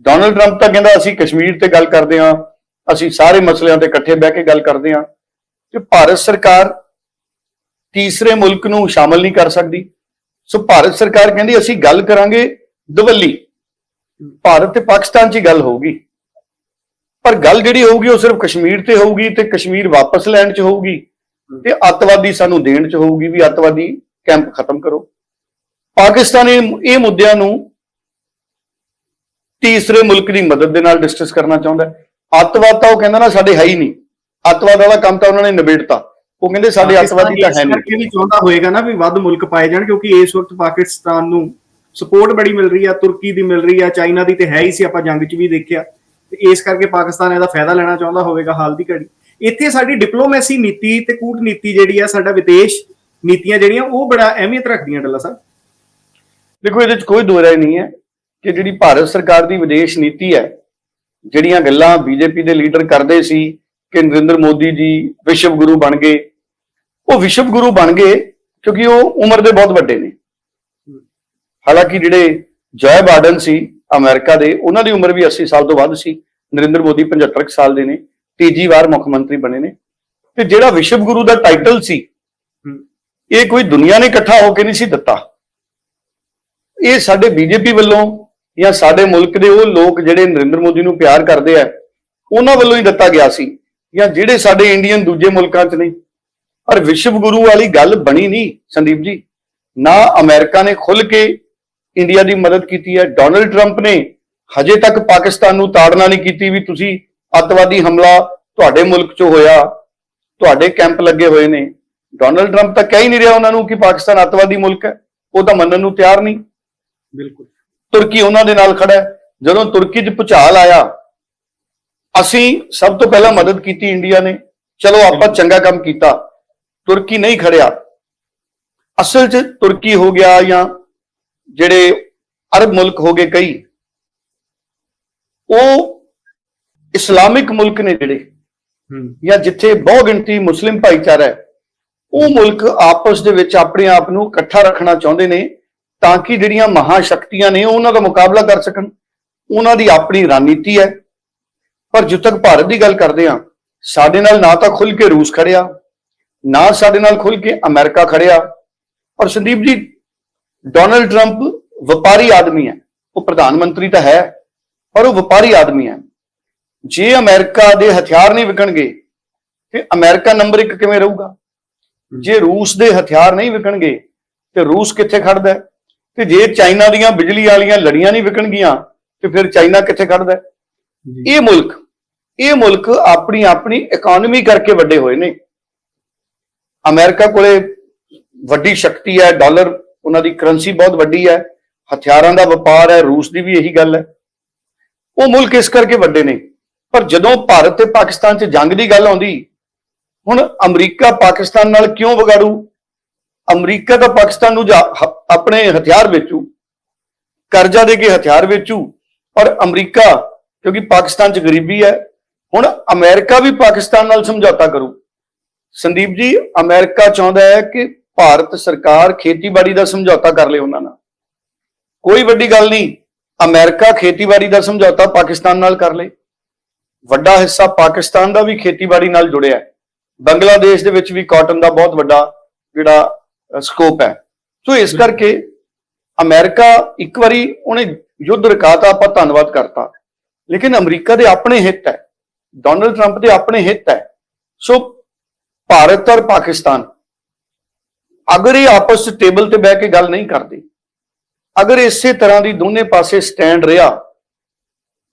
B: ਡੋਨਲਡ ਟਰੰਪ ਤਾਂ ਕਹਿੰਦਾ ਅਸੀਂ ਕਸ਼ਮੀਰ ਤੇ ਗੱਲ ਕਰਦੇ ਹਾਂ, ਅਸੀਂ ਸਾਰੇ ਮਸਲਿਆਂ ਤੇ ਇਕੱਠੇ ਬਹਿ ਕੇ ਗੱਲ ਕਰਦੇ ਹਾਂ। ਤੇ ਭਾਰਤ ਸਰਕਾਰ ਤੀਸਰੇ ਮੁਲਕ ਨੂੰ ਸ਼ਾਮਲ ਨਹੀਂ ਕਰ ਸਕਦੀ। ਸੋ ਭਾਰਤ ਸਰਕਾਰ ਕਹਿੰਦੀ ਅਸੀਂ ਗੱਲ ਕਰਾਂਗੇ ਦਵੱਲੀ। ਭਾਰਤ ਤੇ ਪਾਕਿਸਤਾਨ 'ਚ ਹੀ ਗੱਲ ਹੋਊਗੀ। ਪਰ ਗੱਲ ਜਿਹੜੀ ਹੋਊਗੀ ਉਹ ਸਿਰਫ ਕਸ਼ਮੀਰ ਤੇ ਹੋਊਗੀ ਤੇ ਕਸ਼ਮੀਰ ਵਾਪਸ ਲੈਣ 'ਚ ਹੋਊਗੀ ਤੇ ਅੱਤਵਾਦੀ ਸਾਨੂੰ ਦੇਣ 'ਚ ਹੋਊਗੀ ਵੀ ਅੱਤਵਾਦੀ ਕੈਂਪ ਖਤਮ ਕਰੋ। ਪਾਕਿਸਤਾਨ ਇਹ ਇਹ ਮੁੱਦਿਆਂ ਨੂੰ ਤੀਸਰੇ ਮੁਲਕ ਦੀ ਮਦਦ ਦੇ ਨਾਲ ਡਿਸਕਸ ਕਰਨਾ ਚਾਹੁੰਦਾ ਹੈ। ਅੱਤਵਾਦ ਤਾਂ ਉਹ ਕਹਿੰਦਾ ਨਾ ਸਾਡੇ ਹੈ ਹੀ ਨਹੀਂ। ਅੱਤਵਾਦ ਵਾਲਾ ਕੰਮ ਤਾਂ ਉਹਨਾਂ ਨੇ ਨਿਬੇੜਤਾ। ਉਹ ਕਹਿੰਦੇ ਸਾਡੇ ਅੱਤਵਾਦੀ ਤਾਂ ਹੈ ਨਹੀਂ।
A: ਕਰਕੇ ਵੀ ਚਾਹੁੰਦਾ ਹੋਏਗਾ ਨਾ ਵੀ ਵੱਧ ਮੁਲਕ ਪਾਏ ਜਾਣ ਕਿਉਂਕਿ ਇਸ ਵਕਤ ਪਾਕਿਸਤਾਨ ਨੂੰ ਸਪੋਰਟ ਬੜੀ ਮਿਲ ਰਹੀ ਆ, ਤੁਰਕੀ ਦੀ ਮਿਲ ਰਹੀ ਆ, ਚਾਈਨਾ ਦੀ ਤੇ ਹੈ ਹੀ ਸੀ, ਆਪਾਂ ਜੰਗ 'ਚ ਵੀ ਦੇਖਿਆ। ਤੇ ਇਸ ਕਰਕੇ ਪਾਕਿਸਤਾਨ ਇਹਦਾ ਫਾਇਦਾ ਲੈਣਾ ਚਾਹੁੰਦਾ ਹੋਵੇਗਾ ਹਾਲ ਦੀ ਘੜੀ। ਇੱਥੇ ਸਾਡੀ ਡਿਪਲੋਮੈਸੀ ਨੀਤੀ ਤੇ ਕੂਟਨੀਤੀ ਜਿਹੜੀ ਆ, ਸਾਡਾ ਵਿਦੇਸ਼ ਨੀਤੀਆਂ ਜਿਹੜੀਆਂ, ਉਹ ਬੜਾ ਅਹਿਮੀਅਤ ਰੱਖਦੀਆਂ ਡੱਲਾ ਸਾਹਿਬ
B: ਦੇਖੋ, ਇਹਦੇ ਵਿੱਚ ਕੋਈ ਦੋ ਰਾਏ ਨਹੀਂ ਹੈ ਕਿ ਜਿਹੜੀ ਭਾਰਤ ਸਰਕਾਰ ਦੀ ਵਿਦੇਸ਼ ਨੀਤੀ ਹੈ, ਜਿਹੜੀਆਂ ਗੱਲਾਂ ਬੀਜੇਪੀ ਦੇ ਲੀਡਰ ਕਰਦੇ ਸੀ ਕਿ ਨਰਿੰਦਰ ਮੋਦੀ ਜੀ ਵਿਸ਼ਵ ਗੁਰੂ ਬਣ ਗਏ, ਉਹ ਵਿਸ਼ਵ ਗੁਰੂ ਬਣ ਗਏ ਕਿਉਂਕਿ ਉਹ ਉਮਰ ਦੇ ਬਹੁਤ ਵੱਡੇ ਨੇ। ਹਾਲਾਂਕਿ ਜਿਹੜੇ ਜੋਏ ਬਾਈਡਨ ਸੀ ਅਮਰੀਕਾ ਦੇ ਉਹਨਾਂ ਦੀ ਉਮਰ ਵੀ 80 ਸਾਲ ਤੋਂ ਵੱਧ ਸੀ। ਨਰਿੰਦਰ ਮੋਦੀ 75 ਕੁ ਸਾਲ ਦੇ ਨੇ। ਤੀਜੀ ਵਾਰ ਮੁੱਖ ਮੰਤਰੀ ਬਣੇ ਨੇ। ਤੇ ਜਿਹੜਾ ਵਿਸ਼ਵ ਗੁਰੂ ਦਾ ਟਾਈਟਲ ਸੀ ਇਹ ਕੋਈ ਦੁਨੀਆ ਨੇ ਇਕੱਠਾ ਹੋ ਕੇ ਨਹੀਂ ਸੀ ਦਿੱਤਾ। ਇਹ ਸਾਡੇ ਬੀਜੇਪੀ ਵੱਲੋਂ ਜਾਂ ਸਾਡੇ ਮੁਲਕ ਦੇ ਉਹ ਲੋਕ ਜਿਹੜੇ ਨਰਿੰਦਰ ਮੋਦੀ ਨੂੰ ਪਿਆਰ ਕਰਦੇ ਆ ਉਹਨਾਂ ਵੱਲੋਂ ਹੀ ਦਿੱਤਾ ਗਿਆ ਸੀ। ਜਾਂ ਜਿਹੜੇ ਸਾਡੇ ਇੰਡੀਅਨ ਦੂਜੇ ਮੁਲਕਾਂ 'ਚ ਨਹੀਂ ਪਰ ਵਿਸ਼ਵ ਗੁਰੂ ਵਾਲੀ ਗੱਲ ਬਣੀ ਨਹੀਂ ਸੰਦੀਪ ਜੀ। ਨਾ ਅਮਰੀਕਾ ਨੇ ਖੁੱਲ ਕੇ ਇੰਡੀਆ ਦੀ ਮਦਦ ਕੀਤੀ ਹੈ। ਡੋਨਲਡ ਟਰੰਪ ਨੇ ਹਜੇ ਤੱਕ ਪਾਕਿਸਤਾਨ ਨੂੰ ਤਾੜਨਾ ਨਹੀਂ ਕੀਤੀ ਵੀ ਤੁਸੀਂ ਅੱਤਵਾਦੀ ਹਮਲਾ ਤੁਹਾਡੇ ਮੁਲਕ 'ਚ ਹੋਇਆ ਤੁਹਾਡੇ ਕੈਂਪ ਲੱਗੇ ਹੋਏ ਨੇ। ਡੋਨਲਡ ਟਰੰਪ ਤਾਂ ਕਹਿ ਹੀ ਨਹੀਂ ਰਿਹਾ ਉਹਨਾਂ ਨੂੰ ਕਿ ਪਾਕਿਸਤਾਨ ਅੱਤਵਾਦੀ ਮੁਲਕ ਹੈ। ਉਹ ਤਾਂ ਮੰਨਣ ਨੂੰ ਤਿਆਰ ਨਹੀਂ।
A: ਬਿਲਕੁਲ।
B: ਤੁਰਕੀ ਉਹਨਾਂ ਦੇ ਨਾਲ ਖੜਾ ਹੈ। ਜਦੋਂ ਤੁਰਕੀ 'ਚ ਭੁਚਾਲ ਆਇਆ ਅਸੀਂ ਸਭ ਤੋਂ ਪਹਿਲਾਂ ਮਦਦ ਕੀਤੀ ਇੰਡੀਆ ਨੇ। ਚਲੋ ਆਪਾਂ ਚੰਗਾ ਕੰਮ ਕੀਤਾ। ਤੁਰਕੀ ਨਹੀਂ ਖੜਿਆ। ਅਸਲ 'ਚ ਤੁਰਕੀ ਹੋ ਗਿਆ ਜਾਂ ਜਿਹੜੇ ਅਰਬ ਮੁਲਕ ਹੋ ਗਏ ਕਈ ਉਹ ਇਸਲਾਮਿਕ ਮੁਲਕ ਨੇ ਜਿਹੜੇ
A: ਹੂੰ।
B: ਜਾਂ ਜਿੱਥੇ ਬਹੁ ਗਿਣਤੀ ਮੁਸਲਿਮ ਭਾਈਚਾਰਾ ਹੈ ਉਹ ਮੁਲਕ ਆਪਸ ਦੇ ਵਿੱਚ ਆਪਣੇ ਆਪ ਨੂੰ ਇਕੱਠਾ ਰੱਖਣਾ ਚਾਹੁੰਦੇ ਨੇ ਤਾਂ ਕਿ ਜਿਹੜੀਆਂ ਮਹਾ ਸ਼ਕਤੀਆਂ ਨੇ ਉਹਨਾਂ ਦਾ ਮੁਕਾਬਲਾ ਕਰ ਸਕਣ। ਉਹਨਾਂ ਦੀ ਆਪਣੀ ਰਣਨੀਤੀ ਹੈ। ਪਰ ਜਿੱਦ ਤੱਕ ਭਾਰਤ ਦੀ ਗੱਲ ਕਰਦੇ ਆ ਸਾਡੇ ਨਾਲ ਨਾ ਤਾਂ ਖੁੱਲ ਕੇ ਰੂਸ ਖੜਿਆ ਨਾ ਸਾਡੇ ਨਾਲ ਖੁੱਲ ਕੇ ਅਮਰੀਕਾ ਖੜਿਆ। ਔਰ ਸੰਦੀਪ ਜੀ ਡੋਨਲਡ ਟਰੰਪ ਵਪਾਰੀ ਆਦਮੀ ਹੈ। ਉਹ ਪ੍ਰਧਾਨ ਮੰਤਰੀ ਤਾਂ ਹੈ ਪਰ ਉਹ ਵਪਾਰੀ ਆਦਮੀ ਹੈ। ਜੇ ਅਮਰੀਕਾ ਦੇ ਹਥਿਆਰ ਨਹੀਂ ਵਿਕਣਗੇ ਤੇ ਅਮਰੀਕਾ ਨੰਬਰ 1 ਕਿਵੇਂ ਰਹੂਗਾ? ਜੇ ਰੂਸ ਦੇ ਹਥਿਆਰ ਨਹੀਂ ਵਿਕਣਗੇ ਤੇ ਰੂਸ ਕਿੱਥੇ ਖੜਦਾ? ਤੇ ਜੇ ਚਾਈਨਾ ਦੀਆਂ ਬਿਜਲੀ ਵਾਲੀਆਂ ਲੜੀਆਂ ਨਹੀਂ ਵਿਕਣਗੀਆਂ ਤੇ ਫਿਰ ਚਾਈਨਾ ਕਿੱਥੇ ਖੜਦਾ ਇਹ ਮੁਲਕ ਇਹ ਮੁਲਕ ਆਪਣੀ ਆਪਣੀ ਇਕਨੋਮੀ ਕਰਕੇ ਵੱਡੇ ਹੋਏ ਨੇ। ਅਮਰੀਕਾ ਕੋਲੇ ਵੱਡੀ ਸ਼ਕਤੀ ਹੈ ਡਾਲਰ ਉਹਨਾਂ ਦੀ ਕਰੰਸੀ ਬਹੁਤ ਵੱਡੀ ਹੈ, ਹਥਿਆਰਾਂ ਦਾ ਵਪਾਰ ਹੈ, ਰੂਸ ਦੀ ਵੀ ਇਹੀ ਗੱਲ ਹੈ। ਉਹ ਮੁਲਕ ਇਸ ਕਰਕੇ ਵੱਡੇ ਨੇ। ਪਰ ਜਦੋਂ ਭਾਰਤ ਤੇ ਪਾਕਿਸਤਾਨ 'ਚ ਜੰਗ ਦੀ ਗੱਲ ਆਉਂਦੀ, ਹੁਣ ਅਮਰੀਕਾ ਪਾਕਿਸਤਾਨ ਨਾਲ ਕਿਉਂ ਵਿਗਾੜੂ? ਅਮਰੀਕਾ ਤਾਂ ਪਾਕਿਸਤਾਨ ਨੂੰ ਜਾ- ਆਪਣੇ ਹਥਿਆਰ ਵੇਚੂ, ਕਰਜ਼ਾ ਦੇ ਕੇ ਹਥਿਆਰ ਵੇਚੂ, ਪਰ ਅਮਰੀਕਾ, ਕਿਉਂਕਿ ਪਾਕਿਸਤਾਨ 'ਚ ਗਰੀਬੀ ਹੈ, ਹੁਣ ਅਮਰੀਕਾ ਵੀ ਪਾਕਿਸਤਾਨ ਨਾਲ ਸਮਝੌਤਾ ਕਰੂ। ਸੰਦੀਪ ਜੀ, ਅਮਰੀਕਾ ਚਾਹੁੰਦਾ ਹੈ ਕਿ ਭਾਰਤ ਸਰਕਾਰ ਖੇਤੀਬਾੜੀ ਦਾ ਸਮਝੌਤਾ ਕਰ ਲੇ ਉਹਨਾਂ ਨਾਲ। ਕੋਈ ਵੱਡੀ ਗੱਲ ਨਹੀਂ, ਅਮਰੀਕਾ ਖੇਤੀਬਾੜੀ ਦਾ ਸਮਝੌਤਾ ਪਾਕਿਸਤਾਨ ਨਾਲ ਕਰ ਲੇ ਵੱਡਾ ਹਿੱਸਾ ਪਾਕਿਸਤਾਨ ਦਾ ਵੀ ਖੇਤੀਬਾੜੀ ਨਾਲ ਜੁੜਿਆ ਹੈ। ਬੰਗਲਾਦੇਸ਼ ਦੇ ਵਿੱਚ ਵੀ ਕਾਟਨ ਦਾ ਬਹੁਤ ਵੱਡਾ ਜਿਹੜਾ ਸਕੋਪ ਹੈ। ਸੋ ਇਸ ਕਰਕੇ ਅਮਰੀਕਾ ਇੱਕ ਵਾਰੀ ਉਹਨੇ ਯੁੱਧ ਰਕਾਤਾ, ਆਪਾਂ ਧੰਨਵਾਦ ਕਰਤਾ। ਲੇਕਿਨ ਅਮਰੀਕਾ ਦੇ ਆਪਣੇ ਹਿੱਤ ਹੈ, ਡੋਨਲਡ ਟਰੰਪ ਦੇ ਆਪਣੇ ਹਿੱਤ ਹੈ। ਸੋ ਭਾਰਤ ਔਰ ਪਾਕਿਸਤਾਨ ਅਗਰ ਇਹ ਆਪਸ ਵਿੱਚ ਟੇਬਲ ਤੇ ਬਹਿ ਕੇ ਗੱਲ ਨਹੀਂ ਕਰਦੇ ਅਗਰ ਇਸੇ ਤਰ੍ਹਾਂ ਦੀ ਦੋਨੇ ਪਾਸੇ ਸਟੈਂਡ ਰਿਹਾ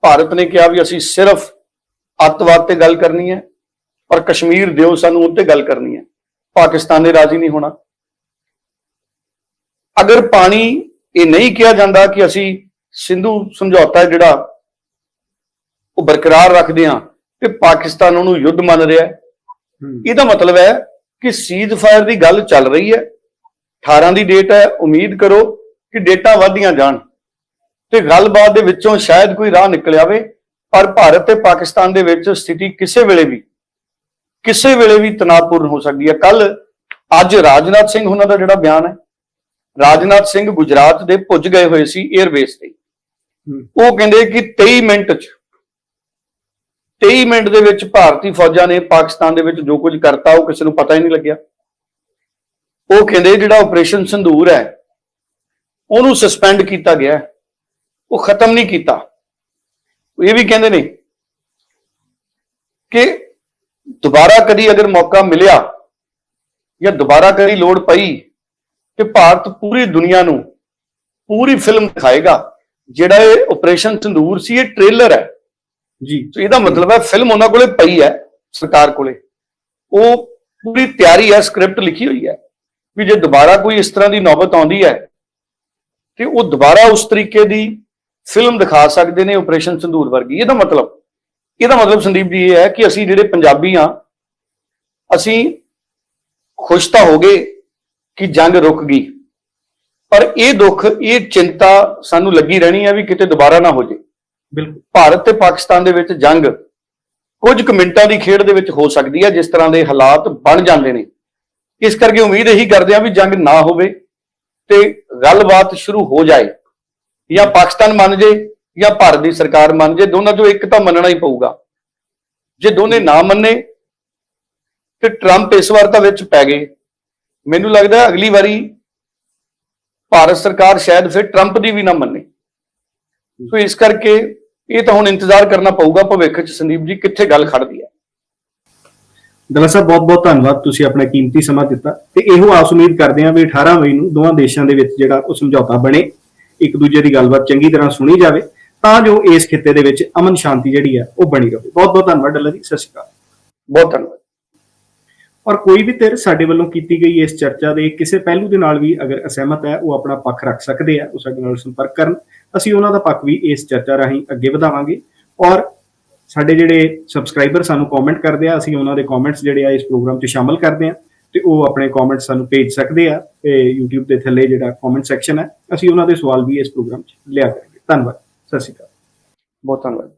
B: ਭਾਰਤ ਨੇ ਕਿਹਾ ਵੀ ਅਸੀਂ ਸਿਰਫ ਅੱਤਵਾਦ ਤੇ ਗੱਲ ਕਰਨੀ ਹੈ ਔਰ ਕਸ਼ਮੀਰ ਦਿਓ ਸਾਨੂੰ ਉੱਤੇ ਗੱਲ ਕਰਨੀ ਹੈ ਪਾਕਿਸਤਾਨ ਨੇ ਰਾਜ਼ੀ ਨਹੀਂ ਹੋਣਾ। ਅਗਰ ਪਾਣੀ ਇਹ ਨਹੀਂ ਕਿਹਾ ਜਾਂਦਾ ਕਿ ਅਸੀਂ ਸਿੰਧੂ ਸਮਝੌਤਾ ਜਿਹੜਾ ਉਹ ਬਰਕਰਾਰ ਰੱਖਦੇ ਹਾਂ ਤੇ ਪਾਕਿਸਤਾਨ ਉਹਨੂੰ ਯੁੱਧ ਮੰਨ ਰਿਹਾ ਇਹਦਾ ਮਤਲਬ ਹੈ ਕਿ ਸੀਜ਼ ਫਾਇਰ ਦੀ ਗੱਲ ਚੱਲ ਰਹੀ ਹੈ। 18 ਦੀ ਡੇਟ ਹੈ। ਉਮੀਦ ਕਰੋ ਕਿ ਡੇਟਾਂ ਵਧਦੀਆਂ ਜਾਣ। ਤੇ ਗੱਲਬਾਤ ਦੇ ਵਿੱਚੋਂ ਸ਼ਾਇਦ ਕੋਈ ਰਾਹ ਨਿਕਲ ਆਵੇ। ਪਰ ਭਾਰਤ ਤੇ ਪਾਕਿਸਤਾਨ ਦੇ ਵਿੱਚ ਸਥਿਤੀ ਕਿਸੇ ਵੇਲੇ ਵੀ ਕਿਸੇ ਵੇਲੇ ਵੀ ਤਣਾਅਪੂਰਨ ਹੋ ਸਕਦੀ ਹੈ। ਕੱਲ ਅੱਜ ਰਾਜਨਾਥ ਸਿੰਘ ਉਹਨਾਂ ਦਾ ਜਿਹੜਾ ਬਿਆਨ ਹੈ ਰਾਜਨਾਥ ਸਿੰਘ ਗੁਜਰਾਤ ਦੇ ਪੁੱਜ ਗਏ ਹੋਏ ਸੀ 에ਅਰਬੇਸ ਤੇ ਉਹ ਕਹਿੰਦੇ ਕਿ 23 ਮਿੰਟ ਚ 23 ਮਿੰਟ ਦੇ ਵਿੱਚ ਭਾਰਤੀ ਫੌਜਾਂ ਨੇ ਪਾਕਿਸਤਾਨ ਦੇ ਵਿੱਚ ਜੋ ਕੁਝ ਕਰਤਾ, ਉਹ ਕਿਸੇ ਨੂੰ ਪਤਾ ਹੀ ਨਹੀਂ ਲੱਗਿਆ। ਉਹ ਕਹਿੰਦੇ ਜਿਹੜਾ ਆਪਰੇਸ਼ਨ ਸੰਧੂਰ ਹੈ, ਉਹਨੂੰ ਸਸਪੈਂਡ ਕੀਤਾ ਗਿਆ ਉਹ ਖਤਮ ਨਹੀਂ ਕੀਤਾ। ਇਹ ਵੀ ਕਹਿੰਦੇ ਨੇ ਕਿ ਦੁਬਾਰਾ ਕਦੀ ਅਗਰ ਮੌਕਾ ਮਿਲਿਆ ਜਾਂ ਦੁਬਾਰਾ ਕਦੀ ਲੋੜ ਪਈ ਤੇ ਭਾਰਤ ਪੂਰੀ ਦੁਨੀਆ ਨੂੰ ਪੂਰੀ ਫਿਲਮ ਦਿਖਾਏਗਾ, ਜਿਹੜਾ ਇਹ ਆਪਰੇਸ਼ਨ ਸੰਧੂਰ ਸੀ, ਇਹ ਟ੍ਰੇਲਰ ਹੈ।
A: ਜੀ।
B: ਸੋ ਇਹਦਾ ਮਤਲਬ ਹੈ ਫਿਲਮ ਉਹਨਾਂ ਕੋਲੇ ਪਈ ਹੈ, ਸਰਕਾਰ ਕੋਲੇ। ਉਹ ਪੂਰੀ ਤਿਆਰੀ ਹੈ ਸਕ੍ਰਿਪਟ ਲਿਖੀ ਹੋਈ ਹੈ, ਵੀ ਜੇ ਦੁਬਾਰਾ ਕੋਈ ਇਸ ਤਰ੍ਹਾਂ ਦੀ ਨੌਬਤ ਆਉਂਦੀ ਹੈ, ਤੇ ਉਹ ਦੁਬਾਰਾ ਉਸ ਤਰੀਕੇ ਦੀ ਫਿਲਮ ਦਿਖਾ ਸਕਦੇ ਨੇ ਆਪਰੇਸ਼ਨ ਸੰਧੂਰ ਵਰਗੀ। ਇਹਦਾ ਮਤਲਬ ਇਹਦਾ ਮਤਲਬ ਸੰਦੀਪ ਜੀ ਇਹ ਹੈ ਕਿ ਅਸੀਂ ਜਿਹੜੇ ਪੰਜਾਬੀ ਆ ਅਸੀਂ ਖੁਸ਼ ਤਾਂ ਹੋ ਗਏ ਕਿ ਜੰਗ ਰੁਕ ਗਈ। ਪਰ ਇਹ ਦੁੱਖ, ਇਹ ਚਿੰਤਾ ਸਾਨੂੰ ਲੱਗੀ ਰਹਿਣੀ ਹੈ ਵੀ ਕਿਤੇ ਦੁਬਾਰਾ ਨਾ ਹੋ ਜੇ
A: ਬਿਲਕੁਲ।
B: ਭਾਰਤ ਤੇ ਪਾਕਿਸਤਾਨ ਦੇ ਵਿੱਚ ਜੰਗ ਕੁਝ ਕੁ ਮਿੰਟਾਂ ਦੀ ਖੇਡ ਦੇ ਵਿੱਚ ਹੋ ਸਕਦੀ ਹੈ, ਜਿਸ ਤਰ੍ਹਾਂ ਦੇ ਹਾਲਾਤ ਬਣ ਜਾਂਦੇ ਨੇ। ਇਸ ਕਰਕੇ ਉਮੀਦ ਇਹੀ ਕਰਦੇ ਹਾਂ ਵੀ ਜੰਗ ਨਾ ਹੋਵੇ ਤੇ ਗੱਲਬਾਤ ਸ਼ੁਰੂ ਹੋ ਜਾਏ। ਜਾਂ ਪਾਕਿਸਤਾਨ ਮੰਨ ਜੇ, ਜਾਂ ਭਾਰਤ ਦੀ ਸਰਕਾਰ ਮੰਨ ਜੇ, ਦੋਨਾਂ ਚੋਂ ਇੱਕ ਤਾਂ ਮੰਨਣਾ ਹੀ ਪਊਗਾ। ਜੇ ਦੋਨੇ ਨਾ ਮੰਨੇ, ਤੇ ਟਰੰਪ ਇਸ ਵਾਰ ਤਾਂ ਵਿੱਚ ਪੈ ਗਏ। ਮੈਨੂੰ ਲੱਗਦਾ ਅਗਲੀ ਵਾਰੀ ਭਾਰਤ ਸਰਕਾਰ ਸ਼ਾਇਦ ਫਿਰ ਟਰੰਪ ਦੀ ਵੀ ਨਾ ਮੰਨੇ। ਸੋ ਇਸ ਕਰਕੇ ਇਹ ਤਾਂ ਹੁਣ ਇੰਤਜ਼ਾਰ ਕਰਨਾ ਪਊਗਾ ਭਵਿੱਖ ਚ। ਸੰਦੀਪ ਜੀ ਕਿੱਥੇ ਗੱਲ ਖੜਦੀ ਹੈ?
A: ਦਲਾ ਸਾਹਿਬ ਬਹੁਤ ਬਹੁਤ ਧੰਨਵਾਦ ਤੁਸੀਂ ਆਪਣਾ ਕੀਮਤੀ ਸਮਾਂ ਦਿੱਤਾ। ਤੇ ਇਹੋ ਆਸ ਉਮੀਦ ਕਰਦੇ ਹਾਂ ਵੀ 18 ਮਈ ਨੂੰ ਦੋਵਾਂ ਦੇਸ਼ਾਂ ਦੇ ਵਿੱਚ ਜਿਹੜਾ ਉਹ ਸਮਝੌਤਾ ਬਣੇ ਇੱਕ ਦੂਜੇ ਦੀ ਗੱਲਬਾਤ ਚੰਗੀ ਤਰ੍ਹਾਂ ਸੁਣੀ ਜਾਵੇ ਤਾਂ ਜੋ ਇਸ ਖਿੱਤੇ ਦੇ ਵਿੱਚ ਅਮਨ ਸ਼ਾਂਤੀ ਜਿਹੜੀ ਹੈ ਉਹ ਬਣੀ ਰਹੇ। ਬਹੁਤ ਬਹੁਤ ਧੰਨਵਾਦ ਡੱਲਾ ਜੀ ਸਤਿ ਸ਼੍ਰੀ ਅਕਾਲ।
B: ਬਹੁਤ ਧੰਨਵਾਦ।
A: ਔਰ ਕੋਈ ਵੀ ਧਿਰ ਸਾਡੇ ਵੱਲੋਂ ਕੀਤੀ ਗਈ ਇਸ ਚਰਚਾ ਦੇ ਕਿਸੇ ਪਹਿਲੂ ਦੇ ਨਾਲ ਵੀ ਅਗਰ ਅਸਹਿਮਤ ਹੈ ਉਹ ਆਪਣਾ ਪੱਖ ਰੱਖ ਸਕਦੇ ਆ ਉਹ ਸਾਡੇ ਨਾਲ ਸੰਪਰਕ ਕਰਨ। ਅਸੀਂ ਉਹਨਾਂ ਦਾ ਪੱਖ ਵੀ ਇਸ ਚਰਚਾ ਰਾਹੀਂ ਅੱਗੇ ਵਧਾਵਾਂਗੇ। ਔਰ ਸਾਡੇ ਜਿਹੜੇ ਸਬਸਕ੍ਰਾਈਬਰ ਸਾਨੂੰ ਕਮੈਂਟ ਕਰਦੇ ਆ, ਅਸੀਂ ਉਹਨਾਂ ਦੇ ਕਮੈਂਟਸ ਜਿਹੜੇ ਆ ਇਸ ਪ੍ਰੋਗਰਾਮ 'ਚ ਸ਼ਾਮਲ ਕਰਦੇ ਆ ਤੇ ਉਹ ਆਪਣੇ ਕਮੈਂਟ ਸਾਨੂੰ ਭੇਜ ਸਕਦੇ ਆ ਤੇ YouTube ਦੇ ਥੱਲੇ ਜਿਹੜਾ ਕਮੈਂਟ ਸੈਕਸ਼ਨ ਹੈ, ਅਸੀਂ ਉਹਨਾਂ ਦੇ ਸਵਾਲ ਵੀ ਇਸ ਪ੍ਰੋਗਰਾਮ 'ਚ ਲਿਆ ਕਰਾਂਗੇ। ਧੰਨਵਾਦ। ਸਤਿ ਸ਼੍ਰੀ ਅਕਾਲ।
B: ਬਹੁਤ ਧੰਨਵਾਦ।